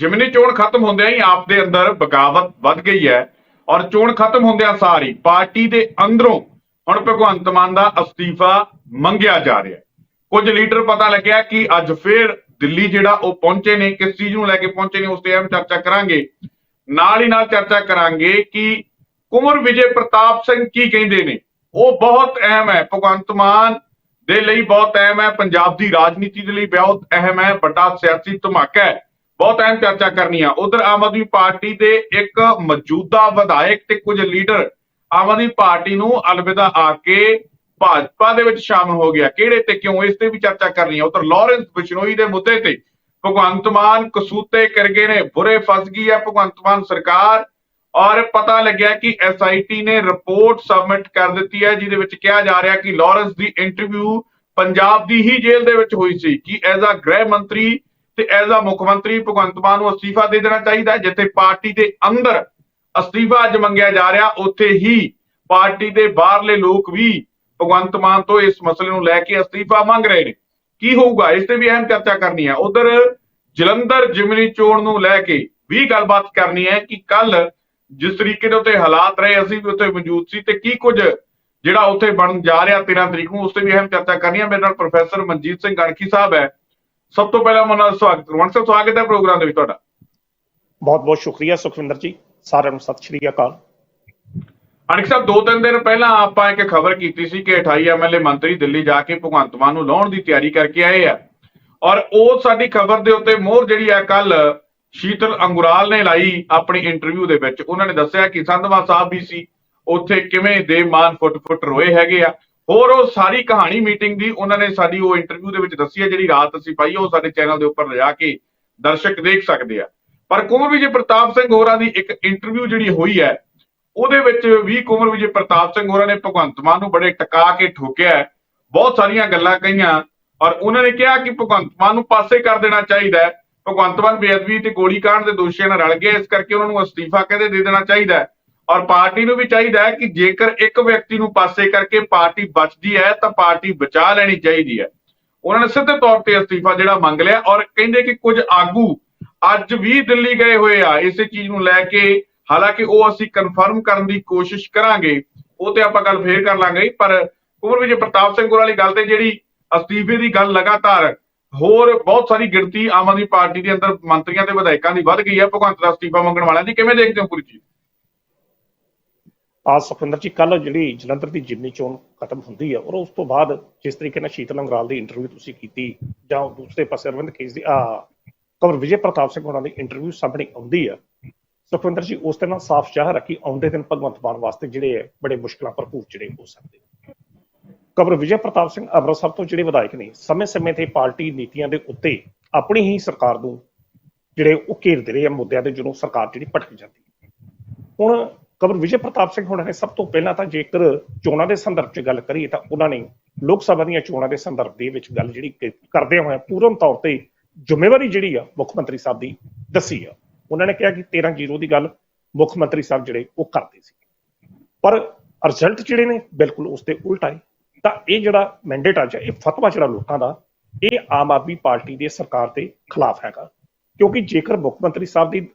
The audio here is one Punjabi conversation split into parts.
ਜਿਮਨੀ ਚੋਣ ਖਤਮ ਹੁੰਦਿਆਂ ਹੀ ਆਪ ਦੇ ਅੰਦਰ ਬਗਾਵਤ ਵੱਧ ਗਈ ਹੈ ਔਰ ਚੋਣ ਖਤਮ ਹੁੰਦਿਆਂ ਸਾਰੀ ਪਾਰਟੀ ਦੇ ਅੰਦਰੋਂ ਹੁਣ ਭਗਵੰਤ ਮਾਨ ਦਾ ਅਸਤੀਫਾ ਮੰਗਿਆ ਜਾ ਰਿਹਾ ਹੈ। ਕੁਝ ਲੀਡਰ ਪਤਾ ਲੱਗਿਆ ਕਿ ਅੱਜ ਫੇਰ ਦਿੱਲੀ ਜਿਹੜਾ ਉਹ ਪਹੁੰਚੇ ਨੇ, ਕਿਸ ਚੀਜ਼ ਨੂੰ ਲੈ ਕੇ ਪਹੁੰਚੇ ਨੇ, ਉਸ ਤੇ ਅਹਿਮ ਚਰਚਾ ਕਰਾਂਗੇ। ਨਾਲ ਹੀ ਨਾਲ ਚਰਚਾ ਕਰਾਂਗੇ ਕਿ ਕੁਮਰ ਵਿਜੇ ਪ੍ਰਤਾਪ ਸਿੰਘ ਕੀ ਕਹਿੰਦੇ ਨੇ? ਉਹ ਬਹੁਤ ਅਹਿਮ ਹੈ। ਭਗਵੰਤ ਮਾਨ ਦੇ ਲਈ ਬਹੁਤ ਅਹਿਮ ਹੈ। ਪੰਜਾਬ ਦੀ ਰਾਜਨੀਤੀ ਦੇ ਲਈ ਬਹੁਤ ਅਹਿਮ ਹੈ। ਵੱਡਾ ਸਿਆਸੀ ਧਮਾਕਾ ਹੈ। ਬਹੁਤ ਅਹਿਮ ਚਰਚਾ ਕਰਨੀ ਆ। ਉਧਰ ਆਮ ਆਦਮੀ ਪਾਰਟੀ ਦੇ ਇੱਕ ਮੌਜੂਦਾ ਵਿਧਾਇਕ ਤੇ ਕੁਝ ਲੀਡਰ ਆਮ ਆਦਮੀ ਪਾਰਟੀ ਨੂੰ ਅਲਵਿਦਾ ਆ ਕੇ ਭਾਜਪਾ ਦੇ ਵਿੱਚ ਸ਼ਾਮਲ ਹੋ ਗਿਆ। ਕਿਹੜੇ ਤੇ ਕਿਉਂ? ਇਸ ਤੇ ਵੀ ਚਰਚਾ ਕਰਨੀ ਹੈ ਉਧਰ ਲਾਰੈਂਸ ਬਿਸ਼ਨੋਈ ਦੇ ਮੁੱਦੇ ਤੇ ਭਗਵੰਤ ਮਾਨ ਕਸੂਤੇ ਕਰ ਗਏ ਨੇ। ਬੁਰੇ ਫਸ ਗਈ ਹੈ ਭਗਵੰਤ ਮਾਨ ਸਰਕਾਰ। ਔਰ ਪਤਾ ਲੱਗਿਆ ਕਿ ਐਸਆਈਟੀ ਨੇ ਰਿਪੋਰਟ ਸਬਮਿਟ ਕਰ ਦਿੱਤੀ ਹੈ ਜਿਹਦੇ ਵਿੱਚ ਕਿਹਾ ਜਾ ਰਿਹਾ ਕਿ ਲਾਰੈਂਸ ਦੀ ਇੰਟਰਵਿਊ ਪੰਜਾਬ ਦੀ ਹੀ ਜੇਲ੍ਹ ਦੇ ਵਿੱਚ ਹੋਈ ਸੀ ਕਿ ਐਜ਼ ਅ ਗ੍ਰਹਿ ਮੰਤਰੀ ਤੇ ਐਜ਼ ਅ ਮੁੱਖ ਮੰਤਰੀ ਭਗਵੰਤ ਮਾਨ ਨੂੰ ਅਸਤੀਫਾ ਦੇ ਦੇਣਾ ਚਾਹੀਦਾ ਹੈ, ਜਿੱਥੇ ਪਾਰਟੀ ਦੇ ਅੰਦਰ ਅਸਤੀਫਾ ਅੱਜ ਮੰਗਿਆ ਜਾ ਰਿਹਾ, ਉੱਥੇ ਹੀ ਪਾਰਟੀ ਦੇ ਬਾਹਰਲੇ ਲੋਕ ਵੀ ਭਗਵੰਤ ਮਾਨ ਤੋਂ ਇਸ ਮਸਲੇ ਨੂੰ ਲੈ ਕੇ ਅਸਤੀਫਾ ਮੰਗ ਰਹੇ ਨੇ। ਕੀ ਹੋਊਗਾ? ਇਸ ਤੇ ਵੀ ਅਹਿਮ ਚਰਚਾ ਕਰਨੀ ਹੈ। ਉਧਰ ਜਲੰਧਰ ਜਿਮਨੀ ਚੋਣ ਨੂੰ ਲੈ ਕੇ ਵੀ ਗੱਲਬਾਤ ਕਰਨੀ ਹੈ ਕਿ ਕੱਲ ਜਿਸ ਤਰੀਕੇ ਦੇ ਉੱਤੇ ਹਾਲਾਤ ਰਹੇ, ਅਸੀਂ ਵੀ ਉੱਥੇ ਮੌਜੂਦ ਸੀ ਤੇ ਕੀ ਕੁਝ ਜਿਹੜਾ ਉੱਥੇ ਬਣਨ ਜਾ ਰਿਹਾ 13 ਤਰੀਕ ਨੂੰ, ਉਸ ਤੇ ਵੀ ਅਹਿਮ ਚਰਚਾ ਕਰਨੀ ਹੈ। ਮੇਰੇ ਨਾਲ ਪ੍ਰੋਫੈਸਰ ਮਨਜੀਤ ਸਿੰਘ ਗਣਖੀ ਸਾਹਿਬ ਹੈ। ਸਭ ਤੋਂ ਪਹਿਲਾਂ ਮਨ ਨਾਲ ਸਵਾਗਤ ਕਰਵਾਉਣ ਸਭ ਸਵਾਗਤ ਹੈ ਪ੍ਰੋਗਰਾਮ ਦੇ ਵਿੱਚ ਤੁਹਾਡਾ। ਬਹੁਤ ਬਹੁਤ ਸ਼ੁਕਰੀਆ ਸੁਖਵਿੰਦਰ ਜੀ। ਸਾਰਿਆਂ ਨੂੰ ਸਤਿ ਸ਼੍ਰੀ ਅਕਾਲ। ਅਨਿਕ ਸਾਹਿਬ ਦੋ ਤਿੰਨ ਦਿਨ ਪਹਿਲਾਂ ਆਪਾਂ ਇੱਕ ਖਬਰ ਕੀਤੀ ਸੀ ਕਿ 28 ਐਮਐਲਏ ਮੰਤਰੀ ਦਿੱਲੀ ਜਾ ਕੇ ਭਗਵੰਤ ਮਾਨ ਨੂੰ ਲਾਉਣ ਦੀ ਤਿਆਰੀ ਕਰਕੇ ਆਏ ਆ। ਔਰ ਉਹ ਸਾਡੀ ਖਬਰ ਦੇ ਉੱਤੇ ਮੋਹਰ ਜਿਹੜੀ ਆ ਕੱਲ ਸ਼ੀਤਲ ਅੰਗੁਰਾਲ ਨੇ ਲਾਈ ਆਪਣੀ ਇੰਟਰਵਿਊ ਦੇ ਵਿੱਚ। ਉਹਨਾਂ ਨੇ ਦੱਸਿਆ ਕਿ ਸੰਧਵਾ ਸਾਹਿਬ ਵੀ ਸੀ। ਉੱਥੇ ਕਿਵੇਂ ਦੇ ਮਾਨ ਫੁੱਟ ਫੁੱਟ ਰੋਏ ਹੈਗੇ ਆ। ਹੋਰ ਉਹ ਸਾਰੀ ਕਹਾਣੀ ਮੀਟਿੰਗ ਦੀ ਉਹਨਾਂ ਨੇ ਸਾਡੀ ਉਹ ਇੰਟਰਵਿਊ ਦੇ ਵਿੱਚ ਦੱਸੀ ਹੈ, ਜਿਹੜੀ ਰਾਤ ਅਸੀਂ ਪਾਈ ਉਹ ਸਾਡੇ ਚੈਨਲ ਦੇ ਉੱਪਰ ਲਿਜਾ ਕੇ ਦਰਸ਼ਕ ਦੇਖ ਸਕਦੇ ਆ। ਪਰ ਕੁਮਰ ਵਿਜੇ ਪ੍ਰਤਾਪ ਸਿੰਘ ਹੋਰਾਂ ਦੀ ਇੱਕ ਇੰਟਰਵਿਊ ਜਿਹੜੀ ਹੋਈ ਹੈ, ਉਹਦੇ ਵਿੱਚ ਵੀ ਕੁਮਰ ਵਿਜੇ ਪ੍ਰਤਾਪ ਸਿੰਘ ਹੋਰਾਂ ਨੇ ਭਗਵੰਤ ਮਾਨ ਨੂੰ ਬੜੇ ਟਕਾ ਕੇ ਠੋਕਿਆ ਬਹੁਤ ਸਾਰੀਆਂ ਗੱਲਾਂ ਕਹੀਆਂ ਔਰ ਉਹਨਾਂ ਨੇ ਕਿਹਾ ਕਿ ਭਗਵੰਤ ਮਾਨ ਨੂੰ ਪਾਸੇ ਕਰ ਦੇਣਾ ਚਾਹੀਦਾ ਹੈ। ਭਗਵੰਤ ਮਾਨ ਬੇਅਦਬੀ ਤੇ ਗੋਲੀकांड ਦੇ ਦੋਸ਼ੀਆਂ ਨਾਲ ਰਲ ਗਏ, ਇਸ ਕਰਕੇ ਉਹਨਾਂ ਨੂੰ ਅਸਤੀਫਾ ਕਹਿੰਦੇ ਦੇ ਦੇਣਾ ਚਾਹੀਦਾ ਹੈ। ਔਰ ਪਾਰਟੀ ਨੂੰ ਵੀ ਚਾਹੀਦਾ ਹੈ ਕਿ ਜੇਕਰ ਇੱਕ ਵਿਅਕਤੀ ਨੂੰ ਪਾਸੇ ਕਰਕੇ ਪਾਰਟੀ ਬਚਦੀ ਹੈ, ਤਾਂ ਪਾਰਟੀ ਬਚਾ ਲੈਣੀ ਚਾਹੀਦੀ ਹੈ। ਉਹਨਾਂ ਨੇ ਸਿੱਧੇ ਤੌਰ ਤੇ ਅਸਤੀਫਾ ਜਿਹੜਾ ਮੰਗ ਲਿਆ ਔਰ ਕਹਿੰਦੇ ਕਿ ਕੁਝ ਆਗੂ ਅੱਜ ਵੀ ਦਿੱਲੀ ਗਏ ਹੋਏ ਆ। ਇਸੇ ਚੀਜ਼ ਨੂੰ ਲੈ ਕੇ ਹਾਲਾਂਕਿ ਉਹ ਅਸੀਂ ਕਨਫਰਮ ਕਰਨ ਦੀ ਕੋਸ਼ਿਸ਼ ਕਰਾਂਗੇ, ਉਹ ਤੇ ਆਪਾਂ ਗੱਲ ਫੇਰ ਕਰ ਲਾਂਗੇ। ਪਰ ਕੁਮਰ ਵਿਜੇ ਪ੍ਰਤਾਪ ਸਿੰਘ ਗੁਰ ਵਾਲੀ ਗੱਲ ਤੇ ਜਿਹੜੀ ਅਸਤੀਫੇ ਦੀ ਗੱਲ ਲਗਾਤਾਰ ਹੋਰ ਬਹੁਤ ਸਾਰੀ ਗਿਣਤੀ ਆਮ ਆਦਮੀ ਪਾਰਟੀ ਦੇ ਅੰਦਰ ਮੰਤਰੀਆਂ ਤੇ ਵਿਧਾਇਕਾਂ ਦੀ ਵੱਧ ਗਈ ਹੈ। ਭਗਵੰਤ ਦਾ ਅਸਤੀਫਾ ਮੰਗਣ ਵਾਲਿਆਂ ਦੀ ਕਿਵੇਂ ਦੇਖਦੇ ਹੋ ਪੂਰੀ ਚੀਜ਼? ਆ ਸੁਖਵਿੰਦਰ ਜੀ ਕੱਲ ਜਿਹੜੀ ਜਲੰਧਰ ਦੀ ਜਿਮਨੀ ਚੋਣ ਖਤਮ ਹੁੰਦੀ ਹੈ ਔਰ ਉਸ ਤੋਂ ਬਾਅਦ ਜਿਸ ਤਰੀਕੇ ਨਾਲ ਸ਼ੀਤਲ ਅੰਗਰਾਲ ਦੀ ਇੰਟਰਵਿਊ ਤੁਸੀਂ ਕੀਤੀ ਜਾਂ ਦੂਸਰੇ ਪਾਸੇ ਅਰਵਿੰਦ ਕੇਜ ਦੀ ਆ ਕਵਰ ਵਿਜੇ ਪ੍ਰਤਾਪ ਸਿੰਘ ਹੋਣਾ ਦੀ ਇੰਟਰਵਿਊ ਸਾਹਮਣੇ ਆਉਂਦੀ ਹੈ ਸੁਖਵਿੰਦਰ ਜੀ ਉਸ ਤੇ ਨਾਲ ਸਾਫ਼ ਹੈ ਕਿ ਆਉਂਦੇ ਦਿਨ ਭਗਵੰਤ ਮਾਨ ਵਾਸਤੇ ਜਿਹੜੇ ਹੈ ਬੜੇ ਮੁਸ਼ਕਲਾਂ ਭਰਪੂਰ ਜਿਹੜੇ ਹੋ ਸਕਦੇ ਨੇ। ਕਵਰ ਵਿਜੇ ਪ੍ਰਤਾਪ ਸਿੰਘ ਅੰਮ੍ਰਿਤਸਰ ਤੋਂ ਜਿਹੜੇ ਵਿਧਾਇਕ ਨੇ ਸਮੇਂ-ਸਮੇਂ ਤੇ ਪਾਰਟੀ ਨੀਤੀਆਂ ਦੇ ਉੱਤੇ ਆਪਣੀ ਹੀ ਸਰਕਾਰ ਨੂੰ ਜਿਹੜੇ ਉਹ ਘੇਰਦੇ ਰਹੇ ਆ ਮੁੱਦਿਆਂ ਦੇ ਜਦੋਂ ਸਰਕਾਰ ਜਿਹੜੀ ਭਟਕ ਜਾਂਦੀ ਹੈ ਹੁਣ ਕਵਰ ਵਿਜੇ ਪ੍ਰਤਾਪ ਸਿੰਘ ਹੋਣਾ ਨੇ ਸਭ ਤੋਂ ਪਹਿਲਾਂ ਤਾਂ ਜੇਕਰ ਚੋਣਾਂ ਦੇ ਸੰਦਰਭ 'ਚ ਗੱਲ ਕਰੀਏ ਤਾਂ ਉਹਨਾਂ ਨੇ ਲੋਕ ਸਭਾ ਦੀਆਂ ਚੋਣਾਂ ਦੇ ਸੰਦਰਭ ਦੇ ਵਿੱਚ ਗੱਲ ਜਿਹੜੀ ਕ- ਕਰਦੇ ਹੋਏ ਪੂਰਨ ਤੌਰ ਤੇ ਜ਼ਿੰਮੇਵਾਰੀ ਜਿਹੜੀ ਆ ਮੁੱਖ ਮੰਤਰੀ ਸਾਹਿਬ ਦੀ ਦੱਸੀ ਆ। ਉਹਨਾਂ ਨੇ ਕਿਹਾ ਕਿ 13 ਜ਼ੀਰੋ ਦੀ ਗੱਲ ਮੁੱਖ ਮੰਤਰੀ ਸਾਹਿਬ ਜਿਹੜੇ ਉਹ ਕਰਦੇ ਸੀ। ਪਰ ਰਿਜ਼ਲਟ ਜਿਹੜੇ ਨੇ ਬਿਲਕੁਲ ਉਸ ਤੇ ਉਲਟ ਆਏ ਤਾਂ ਇਹ ਜਿਹੜਾ ਮੈਂਡੇਟ ਆ ਜਾਂ ਇਹ ਫਤਵਾ ਜਿਹੜਾ ਲੋਕਾਂ ਦਾ, ਇਹ ਆਮ ਆਦਮੀ ਪਾਰਟੀ ਦੀ ਸਰਕਾਰ ਦੇ ਖਿਲਾਫ ਹੈਗਾ। ਕਿਉਂਕਿ ਜੇਕਰ ਮੁੱਖ ਮੰਤਰੀ ਸਾਹਿਬ ਦੀ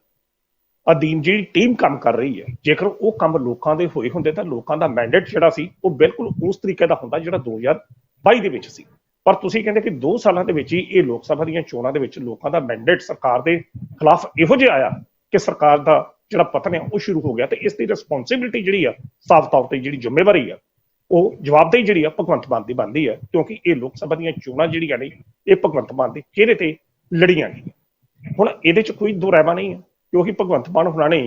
ਅਧੀਨ ਜਿਹੜੀ ਟੀਮ ਕੰਮ ਕਰ ਰਹੀ ਹੈ, ਜੇਕਰ ਉਹ ਕੰਮ ਲੋਕਾਂ ਦੇ ਹੋਏ ਹੁੰਦੇ ਤਾਂ ਲੋਕਾਂ ਦਾ ਮੈਂਡੇਟ ਜਿਹੜਾ ਸੀ, ਉਹ ਬਿਲਕੁਲ ਉਸ ਤਰੀਕੇ ਦਾ ਹੁੰਦਾ ਜਿਹੜਾ 2022 ਦੇ ਵਿੱਚ ਸੀ। ਪਰ ਤੁਸੀਂ ਕਹਿੰਦੇ ਕਿ 2 ਸਾਲਾਂ ਦੇ ਵਿੱਚ ਹੀ ਇਹ ਲੋਕ ਸਭਾ ਦੀਆਂ ਚੋਣਾਂ ਦੇ ਵਿੱਚ ਲੋਕਾਂ ਦਾ ਮੈਂਡੇਟ ਸਰਕਾਰ ਦੇ ਖਿਲਾਫ ਇਹੋ ਜਿਹਾ ਆਇਆ ਕਿ ਸਰਕਾਰ ਦਾ ਜਿਹੜਾ ਪਤਨ ਹੈ, ਉਹ ਸ਼ੁਰੂ ਹੋ ਗਿਆ ਤੇ ਇਸ ਦੀ ਰਿਸਪੌਂਸਿਬਿਲਟੀ ਜਿਹੜੀ ਆ, ਸਾਫ਼ ਤੌਰ ਤੇ ਜਿਹੜੀ ਜ਼ਿੰਮੇਵਾਰੀ ਆ, ਉਹ ਜਵਾਬਦੇਹੀ ਜਿਹੜੀ ਆ, ਭਗਵੰਤ ਮਾਨ ਦੀ ਬਣਦੀ ਹੈ ਕਿਉਂਕਿ ਇਹ ਲੋਕ ਸਭਾ ਦੀਆਂ ਚੋਣਾਂ ਜਿਹੜੀਆਂ ਨੇ, ਇਹ ਭਗਵੰਤ ਮਾਨ ਦੇ ਚਿਹਰੇ ਤੇ ਲੜੀਆਂ ਗਈਆਂ। ਹੁਣ ਇਹਦੇ 'ਚ ਕੋਈ ਦੋ ਰਾਇਮਾ ਨਹੀਂ ਹੈ ਕਿਉਂਕਿ ਭਗਵੰਤ ਮਾਨ ਹੁਣਾਂ ਨੇ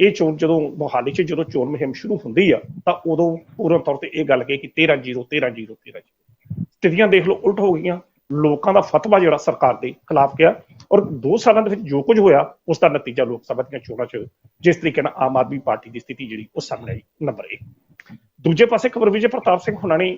ਇਹ ਚੋਣ ਜਦੋਂ ਮੋਹਾਲੀ 'ਚ ਜਦੋਂ ਚੋਣ ਮੁਹਿੰਮ ਸ਼ੁਰੂ ਹੁੰਦੀ ਆ, ਤਾਂ ਉਦੋਂ ਪੂਰਨ ਤੌਰ ਤੇ ਇਹ ਗੱਲ ਕਹੀ ਕਿ 13 0 13 0 13 0 ਸਥਿਤੀਆਂ ਦੇਖ ਲਓ, ਉਲਟ ਹੋ ਗਈਆਂ। ਲੋਕਾਂ ਦਾ ਫਤਵਾ ਜਿਹੜਾ ਸਰਕਾਰ ਦੇ ਖਿਲਾਫ ਗਿਆ ਔਰ 2 ਸਾਲਾਂ ਦੇ ਵਿੱਚ ਜੋ ਕੁਝ ਹੋਇਆ, ਉਸ ਦਾ ਨਤੀਜਾ ਲੋਕ ਸਭਾ ਦੀਆਂ ਚੋਣਾਂ 'ਚ ਜਿਸ ਤਰੀਕੇ ਨਾਲ ਆਮ ਆਦਮੀ ਪਾਰਟੀ ਦੀ ਸਥਿਤੀ ਜਿਹੜੀ, ਉਹ ਸਾਹਮਣੇ ਆਈ, ਨੰਬਰ 1 ਦੂਜੇ ਪਾਸੇ ਖਬਰ ਵਿਜੇ ਪ੍ਰਤਾਪ ਸਿੰਘ ਹੁਣਾਂ ਨੇ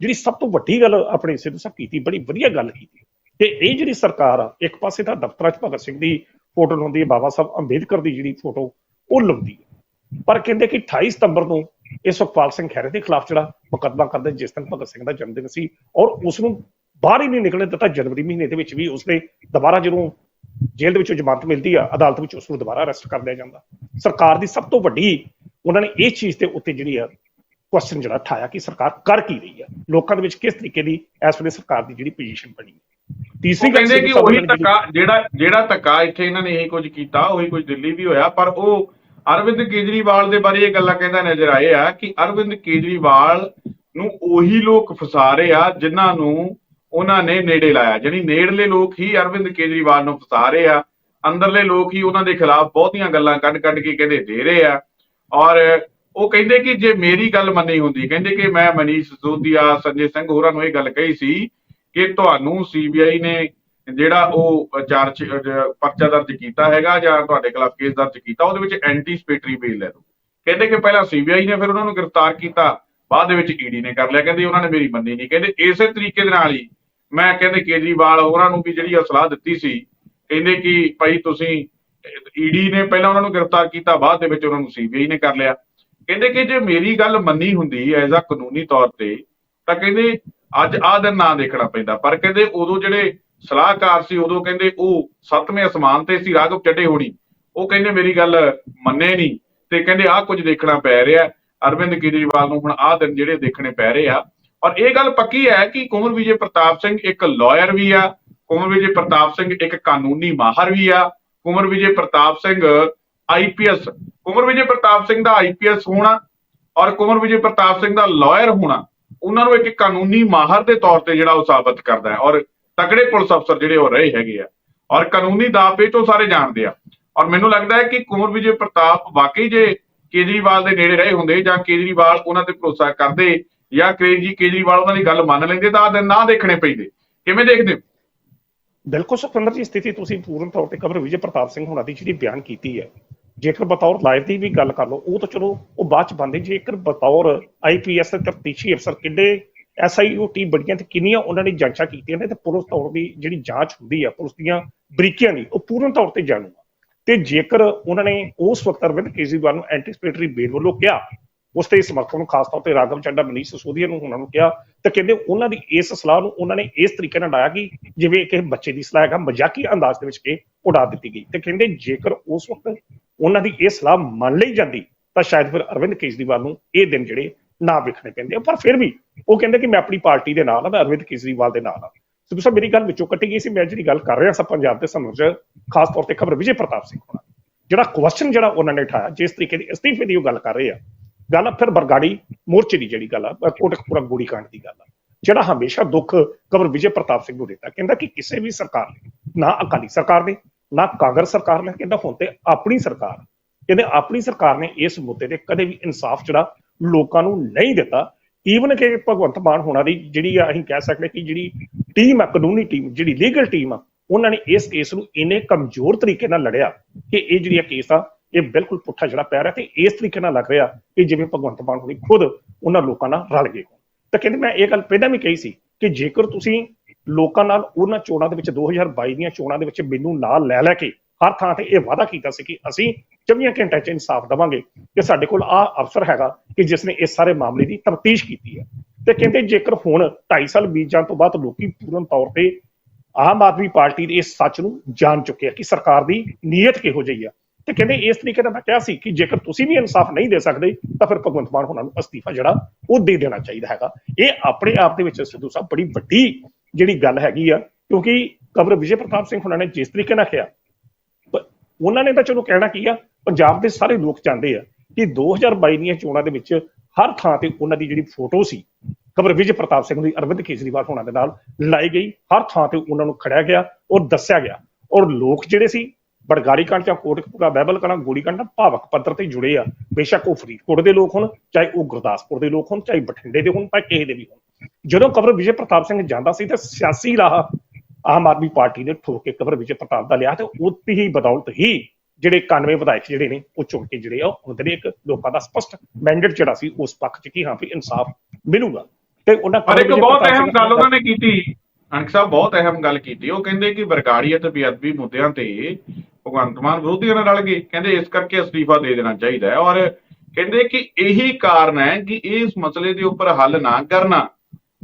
ਜਿਹੜੀ ਸਭ ਤੋਂ ਵੱਡੀ ਗੱਲ ਆਪਣੇ ਸਿੱਧੂ ਸਾਹਿਬ ਕੀਤੀ, ਬੜੀ ਵਧੀਆ ਗੱਲ ਕੀਤੀ। ਤੇ ਇਹ ਜਿਹੜੀ ਸਰਕਾਰ ਆ, ਇੱਕ ਪਾਸੇ ਤਾਂ ਦਫ਼ਤਰਾਂ 'ਚ ਭਗਤ ਸਿੰਘ ਦੀ ਫੋਟੋ ਲਾਉਂਦੀ ਹੈ, ਬਾਬਾ ਸਾਹਿਬ ਅੰਬੇਦਕਰ ਦੀ ਜਿਹੜੀ ਫੋਟੋ, ਉਹ ਲਾਉਂਦੀ ਹੈ। ਪਰ ਕਹਿੰਦੇ ਕਿ 28 ਸਤੰਬਰ ਨੂੰ ਇਹ ਸੁਖਪਾਲ ਸਿੰਘ ਖਹਿਰੇ ਦੇ ਖਿਲਾਫ ਜਿਹੜਾ ਮੁਕੱਦਮਾ ਕਰਦੇ, ਜਿਸ ਦਿਨ ਭਗਤ ਸਿੰਘ ਦਾ ਜਨਮ ਦਿਨ ਸੀ ਔਰ ਉਸ ਨੂੰ ਬਾਹਰ ਹੀ ਨਹੀਂ ਨਿਕਲਣ ਦਿੱਤਾ, ਜਨਵਰੀ ਮਹੀਨੇ ਦੇ ਵਿੱਚ ਵੀ ਉਸਨੇ ਦੁਬਾਰਾ ਜਦੋਂ ਜੇਲ੍ਹ ਦੇ ਵਿੱਚੋਂ ਜ਼ਮਾਨਤ ਮਿਲਦੀ ਆ, ਅਦਾਲਤ ਵਿੱਚ ਉਸ ਨੂੰ ਦੁਬਾਰਾ ਅਰੈਸਟ ਕਰ ਲਿਆ ਜਾਂਦਾ। ਸਰਕਾਰ ਦੀ ਸਭ ਤੋਂ ਵੱਡੀ, ਉਹਨਾਂ ਨੇ ਇਹ ਚੀਜ਼ ਦੇ ਉੱਤੇ ਜਿਹੜੀ ਆ ਕੁਐਸਚਨ ਜਿਹੜਾ ਠਾਇਆ ਕਿ ਸਰਕਾਰ ਕਰ ਕੀ ਰਹੀ ਆ? ਲੋਕਾਂ ਦੇ ਵਿੱਚ ਕਿਸ ਤਰੀਕੇ ਦੀ ਇਸ ਵੇਲੇ ਸਰਕਾਰ ਦੀ ਜਿਹੜੀ ਪੋਜੀਸ਼ਨ ਬਣੀ ਤੀਸਰੀ ਉਹ ਗੱਲ ਕਹਿੰਦੇ ਕਿ ਉਹੀ ਨੇ ਜਿਹੜੀ- ਧੱਕਾ ਜਿਹੜਾ ਜਿਹੜਾ ਧੱਕਾ ਇੱਥੇ ਇਹਨਾਂ ਨੇ ਇਹ ਕੁਝ ਕੀਤਾ ਉਹੀ ਕੁਝ ਦਿੱਲੀ ਵੀ ਹੋਇਆ ਪਰ ਉਹ ਅਰਵਿੰਦ ਕੇਜਰੀਵਾਲ ਦੇ ਬਾਰੇ ਇਹ ਗੱਲਾਂ ਕਹਿੰਦਾ ਨਜ਼ਰ ਆਏ ਆ ਕਿ ਅਰਵਿੰਦ ਕੇਜਰੀਵਾਲ ਨੂੰ ਉਹੀ ਲੋਕ ਫਸਾ ਰਹੇ ਆ ਜਿਨ੍ਹਾਂ ਨੂੰ ਉਹਨਾਂ ਨੇ ਨੇੜੇ ਲਾਇਆ। ਜਾਣੀ ਨੇੜਲੇ ਲੋਕ ਹੀ ਅਰਵਿੰਦ ਕੇਜਰੀਵਾਲ ਨੂੰ ਫਸਾ ਰਹੇ ਆ ਅੰਦਰਲੇ ਲੋਕ ਹੀ ਉਹਨਾਂ ਦੇ ਖਿਲਾਫ ਬਹੁਤੀਆਂ ਗੱਲਾਂ ਕੱਢ ਕੱਢ ਕੇ ਕਹਿੰਦੇ ਦੇ ਰਹੇ ਆ। ਔਰ ਉਹ ਕਹਿੰਦੇ ਕਿ ਜੇ ਮੇਰੀ ਗੱਲ ਮੰਨੀ ਹੁੰਦੀ ਕਹਿੰਦੇ ਕਿ ਮੈਂ ਮਨੀਸ਼ ਸਿਸੋਦੀਆ ਸੰਜੇ ਸਿੰਘ ਹੋਰਾਂ ਨੂੰ ਇਹ ਗੱਲ ਕਹੀ ਸੀ ਕਿ ਤੁਹਾਨੂੰ ਸੀਬੀਆਈ ਨੇ ਜਿਹੜਾ ਉਹ ਚਾਰਜ ਪਰਚਾ ਦਰਜ ਕੀਤਾ ਹੈਗਾ ਜਾਂ ਤੁਹਾਡੇ ਖਿਲਾਫ ਕੇਸ ਦਰਜ ਕੀਤਾ, ਉਹਦੇ ਵਿੱਚ ਐਂਟੀਸਪੇਟਰੀ ਬੇਲ ਲੈ ਲਓ ਕਹਿੰਦੇ ਕਿ ਪਹਿਲਾਂ ਸੀਬੀਆਈ ਨੇ ਫਿਰ ਉਹਨਾਂ ਨੂੰ ਗ੍ਰਿਫਤਾਰ ਕੀਤਾ, ਬਾਅਦ ਦੇ ਵਿੱਚ ਈਡੀ ਨੇ ਕਰ ਲਿਆ। ਕਹਿੰਦੇ ਉਹਨਾਂ ਨੇ ਮੇਰੀ ਮੰਨੀ ਨਹੀਂ। ਕਹਿੰਦੇ ਇਸੇ ਤਰੀਕੇ ਦੇ ਨਾਲ ਹੀ ਮੈਂ ਕਹਿੰਦੇ ਕੇਜਰੀਵਾਲ ਉਹਨਾਂ ਨੂੰ ਵੀ ਜਿਹੜੀ ਆ ਸਲਾਹ ਦਿੱਤੀ ਸੀ, ਕਹਿੰਦੇ ਕਿ ਭਾਈ ਤੁਸੀਂ ਈਡੀ ਨੇ ਪਹਿਲਾਂ ਉਹਨਾਂ ਨੂੰ ਗ੍ਰਿਫਤਾਰ ਕੀਤਾ, ਬਾਅਦ ਦੇ ਵਿੱਚ ਉਹਨਾਂ ਨੂੰ ਸੀਬੀਆਈ ਨੇ ਕਰ ਲਿਆ। ਕਹਿੰਦੇ ਕਿ ਜੇ ਮੇਰੀ ਗੱਲ ਮੰਨੀ ਹੁੰਦੀ ਐਜ਼ ਅ ਕਾਨੂੰਨੀ ਤੌਰ ਤੇ, ਤਾਂ ਕਹਿੰਦੇ ਅੱਜ ਆਹ ਦਿਨ ਨਾ ਦੇਖਣਾ ਪੈਂਦਾ। ਪਰ ਕਹਿੰਦੇ ਉਦੋਂ ਜਿਹੜੇ ਸਲਾਹਕਾਰ ਸੀ, ਉਦੋਂ ਕਹਿੰਦੇ ਉਹ ਸੱਤਵੇਂ ਅਸਮਾਨ ਤੇ ਸੀ, ਰਾਘਵ ਚੱਡੇ ਹੋਣੀ। ਉਹ ਕਹਿੰਦੇ ਮੇਰੀ ਗੱਲ ਮੰਨੇ ਨਹੀਂ ਤੇ ਕਹਿੰਦੇ ਆਹ ਕੁਝ ਦੇਖਣਾ ਪੈ ਰਿਹਾ। ਅਰਵਿੰਦ ਕੇਜਰੀਵਾਲ ਨੂੰ ਹੁਣ ਆਹ ਦਿਨ ਜਿਹੜੇ ਦੇਖਣੇ ਪੈ ਰਹੇ ਆ। ਔਰ ਇਹ ਗੱਲ ਪੱਕੀ ਹੈ ਕਿ ਕੁਮਰ ਵਿਜੇ ਪ੍ਰਤਾਪ ਸਿੰਘ ਇੱਕ ਲਾਇਰ ਵੀ ਆ ਕੁਮਰ ਵਿਜੇ ਪ੍ਰਤਾਪ ਸਿੰਘ ਇੱਕ ਕਾਨੂੰਨੀ ਮਾਹਰ ਵੀ ਆ ਕੁਮਰ ਵਿਜੇ ਪ੍ਰਤਾਪ ਸਿੰਘ ਆਈਪੀਐਸ ਕੁਮਰ ਵਿਜੇ ਪ੍ਰਤਾਪ ਸਿੰਘ ਦਾ ਆਈਪੀਐਸ ਹੋਣਾ ਔਰ ਕੁਮਰ ਵਿਜੇ ਪ੍ਰਤਾਪ ਸਿੰਘ ਦਾ ਲਾਇਰ ਹੋਣਾ। ਉਹਨਾਂ ਨੂੰ ਇੱਕ ਕਾਨੂੰਨੀ ਮਾਹਰ ਦੇ ਤੌਰ ਤੇ ਜਿਹੜਾ ਉਹ ਸਾਬਤ ਕਰਦਾ ਹੈ। ਔਰ ਤਕੜੇ ਪੁਲਿਸ ਅਫਸਰ ਜਿਹੜੇ ਉਹ ਰਹੇ ਹੈਗੇ ਆ। ਔਰ ਕਾਨੂੰਨੀ ਦਾਅਵੇ ਤੋਂ ਸਾਰੇ ਜਾਣਦੇ ਆ। ਔਰ ਮੈਨੂੰ ਲੱਗਦਾ ਹੈ ਕਿ ਕੁਮਰ ਵਿਜੇ ਪ੍ਰਤਾਪ ਵਾਕਈ ਜੇ ਕੇਜਰੀਵਾਲ ਦੇ ਨੇੜੇ ਰਹੇ ਹੁੰਦੇ ਜਾਂ ਕੇਜਰੀਵਾਲ ਉਹਨਾਂ ਤੇ ਭਰੋਸਾ ਕਰਦੇ ਜਾਂ ਕੇਜੀ ਕੇਜਰੀਵਾਲ ਉਹਨਾਂ ਦੀ ਗੱਲ ਮੰਨ ਲੈਂਦੇ ਤਾਂ ਆਹ ਦਿਨ ਨਾ ਦੇਖਣੇ ਪੈਂਦੇ। ਕਿਵੇਂ ਦੇਖਦੇ ਹੋ? ਬਿਲਕੁਲ ਸੁਖਵਿੰਦਰ ਜੀ, ਸਥਿਤੀ ਤੁਸੀਂ ਪੂਰਨ ਤੌਰ ਤੇ ਕਬਰ ਵਿਜੇ ਪ੍ਰਤਾਪ ਸਿੰਘ ਹੁਣਾਂ ਦੀ ਜਿਹੜੀ ਬਿਆਨ ਕੀਤੀ ਹੈ ਜੇਕਰ ਬਤੌਰ ਲਾਈਵ ਦੀ ਵੀ ਗੱਲ ਕਰ ਲਓ, ਉਹ ਤਾਂ ਚਲੋ, ਉਹ ਬਾਅਦ ਚ ਬੰਦੇ ਜੇਕਰ ਬਤੌਰ ਆਈਪੀਐਸ ਤੇ ਤਫਤੀਸ਼ੀ ਅਫਸਰ ਕਿੱਡੇ ਐਸਆਈਓਟੀ ਬੜੀਆਂ ਤੇ ਕਿੰਨੀਆਂ ਉਹਨਾਂ ਨੇ ਜਾਂਚਾਂ ਕੀਤੀਆਂ ਨੇ, ਤੇ ਪੁਲਿਸ ਤੌਰ ਦੀ ਜਿਹੜੀ ਜਾਂਚ ਹੁੰਦੀ ਆ, ਪੁਲਿਸ ਦੀਆਂ ਬਰੀਕੀਆਂ ਦੀ, ਉਹ ਪੂਰਨ ਤੌਰ ਤੇ ਜਾਣੂ ਤੇ ਜੇਕਰ ਉਹਨਾਂ ਨੇ ਉਸ ਵਕਤ ਅਰਵਿੰਦ ਕੇਜਰੀਵਾਲ ਨੂੰ ਐਂਟੀਸਪੇਟਰੀ ਬੇਲ ਵੱਲੋਂ ਕਿਹਾ, ਉਸ ਤੇ ਸਮਰਥਨ ਖਾਸ ਤੌਰ ਤੇ ਰਾਘਵ ਚੱਡਾ, ਮਨੀਸ਼ ਸਸੋਦੀਆ ਨੂੰ ਉਹਨਾਂ ਨੂੰ ਕਿਹਾ, ਤੇ ਕਹਿੰਦੇ ਉਹਨਾਂ ਦੀ ਇਸ ਸਲਾਹ ਨੂੰ ਉਹਨਾਂ ਨੇ ਇਸ ਤਰੀਕੇ ਨਾਲ ਡਾਇਆ ਕਿ ਜਿਵੇਂ ਕਿ ਬੱਚੇ ਦੀ ਸਲਾਹ ਹੈਗਾ, ਮਜ਼ਾਕੀ ਅੰਦਾਜ਼ ਦੇ ਵਿੱਚ ਕਿ ਉਡਾ ਦਿੱਤੀ ਗਈ। ਤੇ ਕਹਿੰਦੇ ਜੇਕਰ ਉਸ ਵਕਤ ਉਹਨਾਂ ਦੀ ਇਹ ਸਲਾਹ ਮੰਨ ਲਈ ਜਾਂਦੀ, ਤਾਂ ਸ਼ਾਇਦ ਫਿਰ ਅਰਵਿੰਦ ਕੇਜਰੀਵਾਲ ਨੂੰ ਇਹ ਦਿਨ ਜਿਹੜੇ ਨਾ ਵੇਖਣੇ ਪੈਂਦੇ ਆ। ਪਰ ਫਿਰ ਵੀ ਉਹ ਕਹਿੰਦੇ ਕਿ ਮੈਂ ਆਪਣੀ ਪਾਰਟੀ ਦੇ ਨਾਲ ਆ, ਮੈਂ ਅਰਵਿੰਦ ਕੇਜਰੀਵਾਲ ਦੇ ਨਾਲ ਆ। ਸਿੱਧੂ ਸਾਹਿਬ ਮੇਰੀ ਗੱਲ ਵਿੱਚੋਂ ਕੱਟੀ ਗਈ ਸੀ, ਮੈਂ ਜਿਹੜੀ ਗੱਲ ਕਰ ਰਿਹਾ ਸਾਂ ਪੰਜਾਬ ਦੇ ਸੰਦਰਭ ਖਾਸ ਤੌਰ ਤੇ ਖਬਰ ਵਿਜੇ ਪ੍ਰਤਾਪ ਸਿੰਘ ਹੋਣਾ ਜਿਹੜਾ ਕੁਐਸਚਨ ਜਿਹੜਾ ਉਹਨਾਂ ਨੇ ਉਠਾਇਆ, ਜਿਸ ਤਰੀਕੇ ਦੀ ਅਸਤੀਫੇ ਦੀ ਉਹ ਗੱਲ ਕਰ ਰਹੇ ਆ, ਗੱਲ ਫਿਰ ਬਰਗਾੜੀ ਮੋਰਚੇ ਦੀ ਜਿਹੜੀ ਗੱਲ ਆ, ਕੋਟਕਪੁਰਾ ਕੋਟਕਪੂਰਾ ਗੋਲੀ ਕਾਂਡ ਦੀ ਗੱਲ ਆ, ਜਿਹੜਾ ਹਮੇਸ਼ਾ ਦੁੱਖ ਕਬਰ ਵਿਜੇ ਪ੍ਰਤਾਪ ਸਿੰਘ ਨੂੰ ਦਿੱਤਾ। ਕਹਿੰਦਾ ਕਿ ਕਿਸੇ ਵੀ ਸਰਕਾਰ ਨੇ, ਨਾ ਅਕਾਲੀ ਸਰਕਾਰ ਨੇ ਨਾ ਕਾਂਗਰਸ ਸਰਕਾਰ ਨੇ ਕਹਿੰਦਾ ਹੁਣ ਤੇ ਆਪਣੀ ਸਰਕਾਰ ਕਹਿੰਦੇ ਆਪਣੀ ਸਰਕਾਰ ਨੇ ਇਸ ਮੁੱਦੇ ਤੇ ਕਦੇ ਵੀ ਇਨਸਾਫ ਜਿਹੜਾ ਲੋਕਾਂ ਨੂੰ ਨਹੀਂ ਦਿੱਤਾ ਈਵਨ ਕਿ ਭਗਵੰਤ ਮਾਨ ਹੋਣਾ ਦੀ ਜਿਹੜੀ ਆ ਅਸੀਂ ਕਹਿ ਸਕਦੇ ਕਿ ਜਿਹੜੀ ਟੀਮ ਆ, ਕਾਨੂੰਨੀ ਟੀਮ ਜਿਹੜੀ ਲੀਗਲ ਟੀਮ ਆ, ਉਹਨਾਂ ਨੇ ਇਸ ਕੇਸ ਨੂੰ ਇੰਨੇ ਕਮਜ਼ੋਰ ਤਰੀਕੇ ਨਾਲ ਲੜਿਆ ਕਿ ਇਹ ਜਿਹੜੀ ਕੇਸ ਆ, ਇਹ ਬਿਲਕੁਲ ਪੁੱਠਾ ਜਿਹੜਾ ਪੈ ਰਿਹਾ ਤੇ ਇਸ ਤਰੀਕੇ ਨਾਲ ਲੱਗ ਰਿਹਾ ਕਿ ਜਿਵੇਂ ਭਗਵੰਤ ਮਾਨ ਹੋਣੀ ਖੁਦ ਉਹਨਾਂ ਲੋਕਾਂ ਨਾਲ ਰਲ ਗਏ ਹੋਣ। ਤਾਂ ਕਹਿੰਦੇ ਮੈਂ ਇਹ ਗੱਲ ਪਹਿਲਾਂ ਵੀ ਕਹੀ ਸੀ ਕਿ ਜੇਕਰ ਤੁਸੀਂ ਲੋਕਾਂ ਨਾਲ ਉਹਨਾਂ ਚੋਣਾਂ ਦੇ ਵਿੱਚ 2022 ਦੀਆਂ ਚੋਣਾਂ ਦੇ ਵਿੱਚ ਮੈਨੂੰ ਨਾਲ ਲੈ ਲੈ ਕੇ ਹਰ ਥਾਂ ਤੇ ਇਹ ਵਾਅਦਾ ਕੀਤਾ ਸੀ ਕਿ ਅਸੀਂ 24 ਘੰਟਿਆਂ 'ਚ ਇਨਸਾਫ ਦਵਾਂਗੇ। ਕਿ ਸਾਡੇ ਕੋਲ ਆ ਅਫਸਰ ਹੈਗਾ ਕਿ ਜਿਸ ਨੇ ਇਸ ਸਾਰੇ ਮਾਮਲੇ ਦੀ ਤਫਤੀਸ਼ ਕੀਤੀ ਹੈ। ਤੇ ਕਹਿੰਦੇ ਜੇਕਰ ਹੁਣ 2.5 ਸਾਲ ਬੀਤ ਜਾਣ ਤੋਂ ਬਾਅਦ ਲੋਕੀ ਪੂਰਨ ਤੌਰ ਤੇ ਆਮ ਆਦਮੀ ਪਾਰਟੀ ਦੇ ਇਸ ਸੱਚ ਨੂੰ ਜਾਣ ਚੁੱਕੇ ਆ ਕਿ ਸਰਕਾਰ ਦੀ ਨੀਅਤ ਕਿਹੋ ਜਿਹੀ ਆ। ਤੇ ਕਹਿੰਦੇ ਇਸ ਤਰੀਕੇ ਦਾ ਮੈਂ ਕਿਹਾ ਸੀ ਕਿ ਜੇਕਰ ਤੁਸੀਂ ਵੀ ਇਨਸਾਫ ਨਹੀਂ ਦੇ ਸਕਦੇ, ਤਾਂ ਫਿਰ ਭਗਵੰਤ ਮਾਨ ਹੋਣਾ ਨੂੰ ਅਸਤੀਫਾ ਜਿਹੜਾ ਉਹ ਦੇ ਦੇਣਾ ਚਾਹੀਦਾ ਹੈਗਾ। ਇਹ ਆਪਣੇ ਆਪ ਦੇ ਵਿੱਚ ਸਿੱਧੂ ਸਾਹਿਬ ਬੜੀ ਵੱਡੀ ਜਿਹੜੀ ਗੱਲ ਹੈਗੀ ਆ, ਕਿਉਂਕਿ ਕਬਰ ਵਿਜੇ ਪ੍ਰਤਾਪ ਸਿੰਘ ਹੋਣਾ ਨੇ ਜਿਸ ਤਰੀਕੇ ਨਾਲ ਕਿਹਾ ਉਹਨਾਂ ਨੇ ਤਾਂ ਚਲੋ ਕਹਿਣਾ ਕੀ ਆ, ਪੰਜਾਬ ਦੇ ਸਾਰੇ ਲੋਕ ਚਾਹੁੰਦੇ ਆ ਕਿ 2022 ਦੀਆਂ ਚੋਣਾਂ ਦੇ ਵਿੱਚ ਹਰ ਥਾਂ ਤੇ ਉਹਨਾਂ ਦੀ ਜਿਹੜੀ ਫੋਟੋ ਸੀ ਕਬਰ ਵਿਜੇ ਪ੍ਰਤਾਪ ਸਿੰਘ ਦੀ, ਅਰਵਿੰਦ ਕੇਜਰੀਵਾਲ ਹੋਣਾ ਦੇ ਨਾਲ ਲਾਈ ਗਈ, ਹਰ ਥਾਂ ਤੇ ਉਹਨਾਂ ਨੂੰ ਖੜਿਆ ਗਿਆ ਔਰ ਦੱਸਿਆ ਗਿਆ ਔਰ ਲੋਕ ਜਿਹੜੇ ਸੀ ਬੜਗਾੜੀ ਕਾਂਡ ਜਾਂ ਕੋਟਕਪੂਰਾ ਬਾਈਬਲ ਕਾਂਡ ਗੋਲੀ ਕਾਂਡ ਨਾਲ ਭਾਵਕ ਪੱਧਰ ਤੇ ਜੁੜੇ ਆ। ਬੇਸ਼ੱਕ ਉਹ ਫਰੀਦਕੋਟ ਦੇ ਲੋਕ ਹੋਣ ਚਾਹੇ ਉਹ ਗੁਰਦਾਸਪੁਰ ਦੇ ਲੋਕ ਹੋਣ ਚਾਹੇ ਬਠਿੰਡੇ ਦੇ ਹੋਣ ਭਾਵੇਂ ਕਿਸੇ ਦੇ ਵੀ ਹੋਣ। ਜਦੋਂ ਕਬਰ ਵਿਜੇ ਪ੍ਰਤਾਪ ਸਿੰਘ ਜਾਂਦਾ ਸੀ ਤਾਂ ਸਿਆਸੀ ਰਾਹ ਆਮ ਆਦਮੀ ਪਾਰਟੀ ਨੇ ਠੋਕ ਕੇ ਕਬਰ ਵਿਜੇ ਪ੍ਰਤਾਪ ਦਾ ਲਿਆ ਤੇ ਉਹਦੀ ਹੀ ਬਦੌਲਤ ਹੀ ਜਿਹੜੇ 91 ਵਿਧਾਇਕ ਜਿਹੜੇ ਨੇ ਉਹ ਚੁਣ ਕੇ ਜਿਹੜੇ ਆ ਉਹਦੇ ਨੇ ਇੱਕ ਲੋਕਾਂ ਦਾ ਸਪਸ਼ਟ ਮੈਂਡੇਟ ਜਿਹੜਾ ਸੀ ਉਸ ਪੱਖ 'ਚ ਕਿ ਹਾਂ ਵੀ ਇਨਸਾਫ ਮਿਲੂਗਾ। ਤੇ ਉਹਨਾਂ ਪਰ ਇੱਕ ਬਹੁਤ ਅਹਿਮ ਗੱਲ ਉਹਨਾਂ ਨੇ ਕੀਤੀ। ਅਣਖ ਸਾਹਿਬ ਬਹੁਤ ਅਹਿਮ ਗੱਲ ਕੀਤੀ। ਉਹ ਕਹਿੰਦੇ ਕਿ ਬਰਗਾੜੀ ਅਤੇ ਬੇਅਦਬੀ ਮੁੱਦਿਆਂ ਤੇ ਭਗਵੰਤ ਮਾਨ ਵਿਰੋਧੀਆਂ ਨਾਲ ਰਲ ਗਏ। ਕਹਿੰਦੇ ਇਸ ਕਰਕੇ ਅਸਤੀਫਾ ਦੇ ਦੇਣਾ ਚਾਹੀਦਾ ਹੈ। ਔਰ ਕਹਿੰਦੇ ਕਿ ਇਹੀ ਕਾਰਨ ਹੈ ਕਿ ਇਸ ਮਸਲੇ ਦੇ ਉੱਪਰ ਹੱਲ ਨਾ ਕਰਨਾ।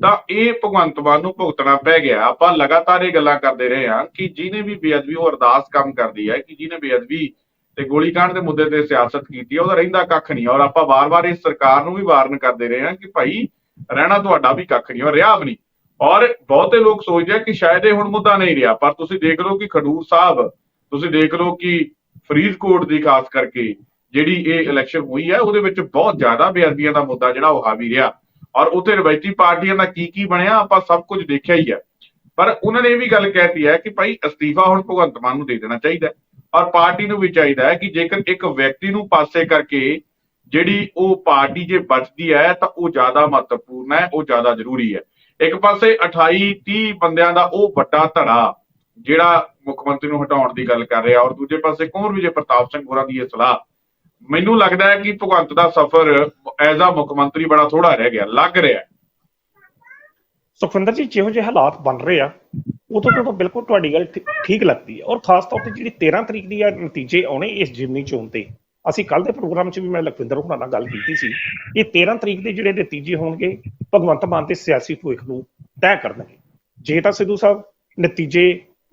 ਤਾਂ ਇਹ ਭਗਵੰਤ ਮਾਨ ਨੂੰ ਭੁਗਤਣਾ ਪੈ ਗਿਆ। ਆਪਾਂ ਲਗਾਤਾਰ ਇਹ ਗੱਲਾਂ ਕਰਦੇ ਰਹੇ ਹਾਂ ਕਿ ਜਿਹਨੇ ਵੀ ਬੇਅਦਬੀ, ਉਹ ਅਰਦਾਸ ਕੰਮ ਕਰਦੀ ਹੈ ਕਿ ਜਿਹਨੇ ਬੇਅਦਬੀ ਤੇ ਗੋਲੀकांड ਦੇ ਮੁੱਦੇ ਤੇ ਸਿਆਸਤ ਕੀਤੀ ਹੈ, ਉਹਦਾ ਰਹਿੰਦਾ ਕੱਖ ਨਹੀਂ। ਔਰ ਆਪਾਂ ਵਾਰ-ਵਾਰ ਇਸ ਸਰਕਾਰ ਨੂੰ ਵੀ ਵਾਰਨ ਕਰਦੇ ਰਹੇ ਹਾਂ ਕਿ ਭਾਈ, ਰਹਿਣਾ ਤੁਹਾਡਾ ਵੀ ਕੱਖ ਨਹੀਂ, ਔਰ ਰਿਹਾ ਵੀ ਨਹੀਂ। ਔਰ ਬਹੁਤੇ ਲੋਕ ਸੋਚਦੇ ਆ ਕਿ ਸ਼ਾਇਦ ਇਹ ਹੁਣ ਮੁੱਦਾ ਨਹੀਂ ਰਿਹਾ। ਪਰ ਤੁਸੀਂ ਦੇਖ ਲਓ ਕਿ ਖਡੂਰ ਸਾਹਿਬ ਤੁਸੀਂ ਦੇਖ ਲਓ ਕਿ ਫਰੀਦਕੋਟ ਦੀ ਖਾਸ ਕਰਕੇ ਜਿਹੜੀ ਇਹ ਇਲੈਕਸ਼ਨ ਹੋਈ ਹੈ, ਉਹਦੇ ਵਿੱਚ ਬਹੁਤ ਜ਼ਿਆਦਾ ਬੇਅਦਬੀਆਂ ਦਾ ਮੁੱਦਾ ਜਿਹੜਾ ਉਹ ਹਾਵੀ ਰਿਹਾ। ਔਰ ਉੱਥੇ ਰਵਾਇਤੀ ਪਾਰਟੀਆਂ ਦਾ ਕੀ ਕੀ ਬਣਿਆ, ਆਪਾਂ ਸਭ ਕੁਝ ਦੇਖਿਆ ਹੀ ਹੈ। ਪਰ ਉਹਨਾਂ ਨੇ ਇਹ ਵੀ ਗੱਲ ਕਹਿਤੀ ਹੈ ਕਿ ਭਾਈ ਅਸਤੀਫਾ ਹੁਣ ਭਗਵੰਤ ਮਾਨ ਨੂੰ ਦੇ ਦੇਣਾ ਚਾਹੀਦਾ ਔਰ ਪਾਰਟੀ ਨੂੰ ਵੀ ਚਾਹੀਦਾ ਹੈ ਕਿ ਜੇਕਰ ਇੱਕ ਵਿਅਕਤੀ ਨੂੰ ਪਾਸੇ ਕਰਕੇ ਜਿਹੜੀ ਉਹ ਪਾਰਟੀ ਜੇ ਬਚਦੀ ਹੈ, ਤਾਂ ਉਹ ਜ਼ਿਆਦਾ ਮਹੱਤਵਪੂਰਨ ਹੈ, ਉਹ ਜ਼ਿਆਦਾ ਜ਼ਰੂਰੀ ਹੈ। ਇੱਕ ਪਾਸੇ 28 30 ਬੰਦਿਆਂ ਦਾ ਉਹ ਵੱਡਾ ਧੜਾ ਜਿਹੜਾ ਮੁੱਖ ਮੰਤਰੀ ਨੂੰ ਹਟਾਉਣ ਦੀ ਗੱਲ ਕਰ ਰਿਹਾ ਔਰ ਦੂਜੇ ਪਾਸੇ ਕੁੰਵਰ ਵਿਜੇ ਪ੍ਰਤਾਪ ਸਿੰਘ ਹੋਰਾਂ ਦੀ ਇਹ ਸਲਾਹ? ਮੈਨੂੰ ਲੱਗਦਾ ਹੈ ਕਿ ਭਗਵੰਤ ਦਾ ਸਫ਼ਰ ਐਜ਼ ਆ ਮੁੱਖ ਮੰਤਰੀ ਬੜਾ ਥੋੜਾ ਰਹਿ ਗਿਆ, ਲੱਗ ਰਿਹਾ ਸੁਖਵਿੰਦਰ ਜੀ, ਜਿਹੋ ਜਿਹੇ ਹਾਲਾਤ ਬਣ ਰਹੇ ਆ, ਉਹ ਤੋਂ ਬਿਲਕੁਲ ਤੁਹਾਡੀ ਗੱਲ ਠੀਕ ਲੱਗਦੀ ਹੈ ਔਰ ਖਾਸ ਤੌਰ ਤੇ ਜਿਹੜੀ 13 ਤਰੀਕ ਦੀ ਆ ਨਤੀਜੇ ਆਉਣੇ ਇਸ ਜਿਮਨੀ ਚੋਣ ਤੇ, ਅਸੀਂ ਕੱਲ ਦੇ ਪ੍ਰੋਗਰਾਮ 'ਚ ਵੀ ਮੈਂ ਲਖਵਿੰਦਰ ਹੋਣਾ ਨਾਲ ਗੱਲ ਕੀਤੀ ਸੀ, ਇਹ 13 ਤਰੀਕ ਦੇ ਜਿਹੜੇ ਨਤੀਜੇ ਹੋਣਗੇ, ਭਗਵੰਤ ਮਾਨ ਤੇ ਸਿਆਸੀ ਭਵਿੱਖ ਨੂੰ ਤੈਅ ਕਰਨਗੇ। ਜੇ ਤਾਂ ਸਿੱਧੂ ਸਾਹਿਬ ਨਤੀਜੇ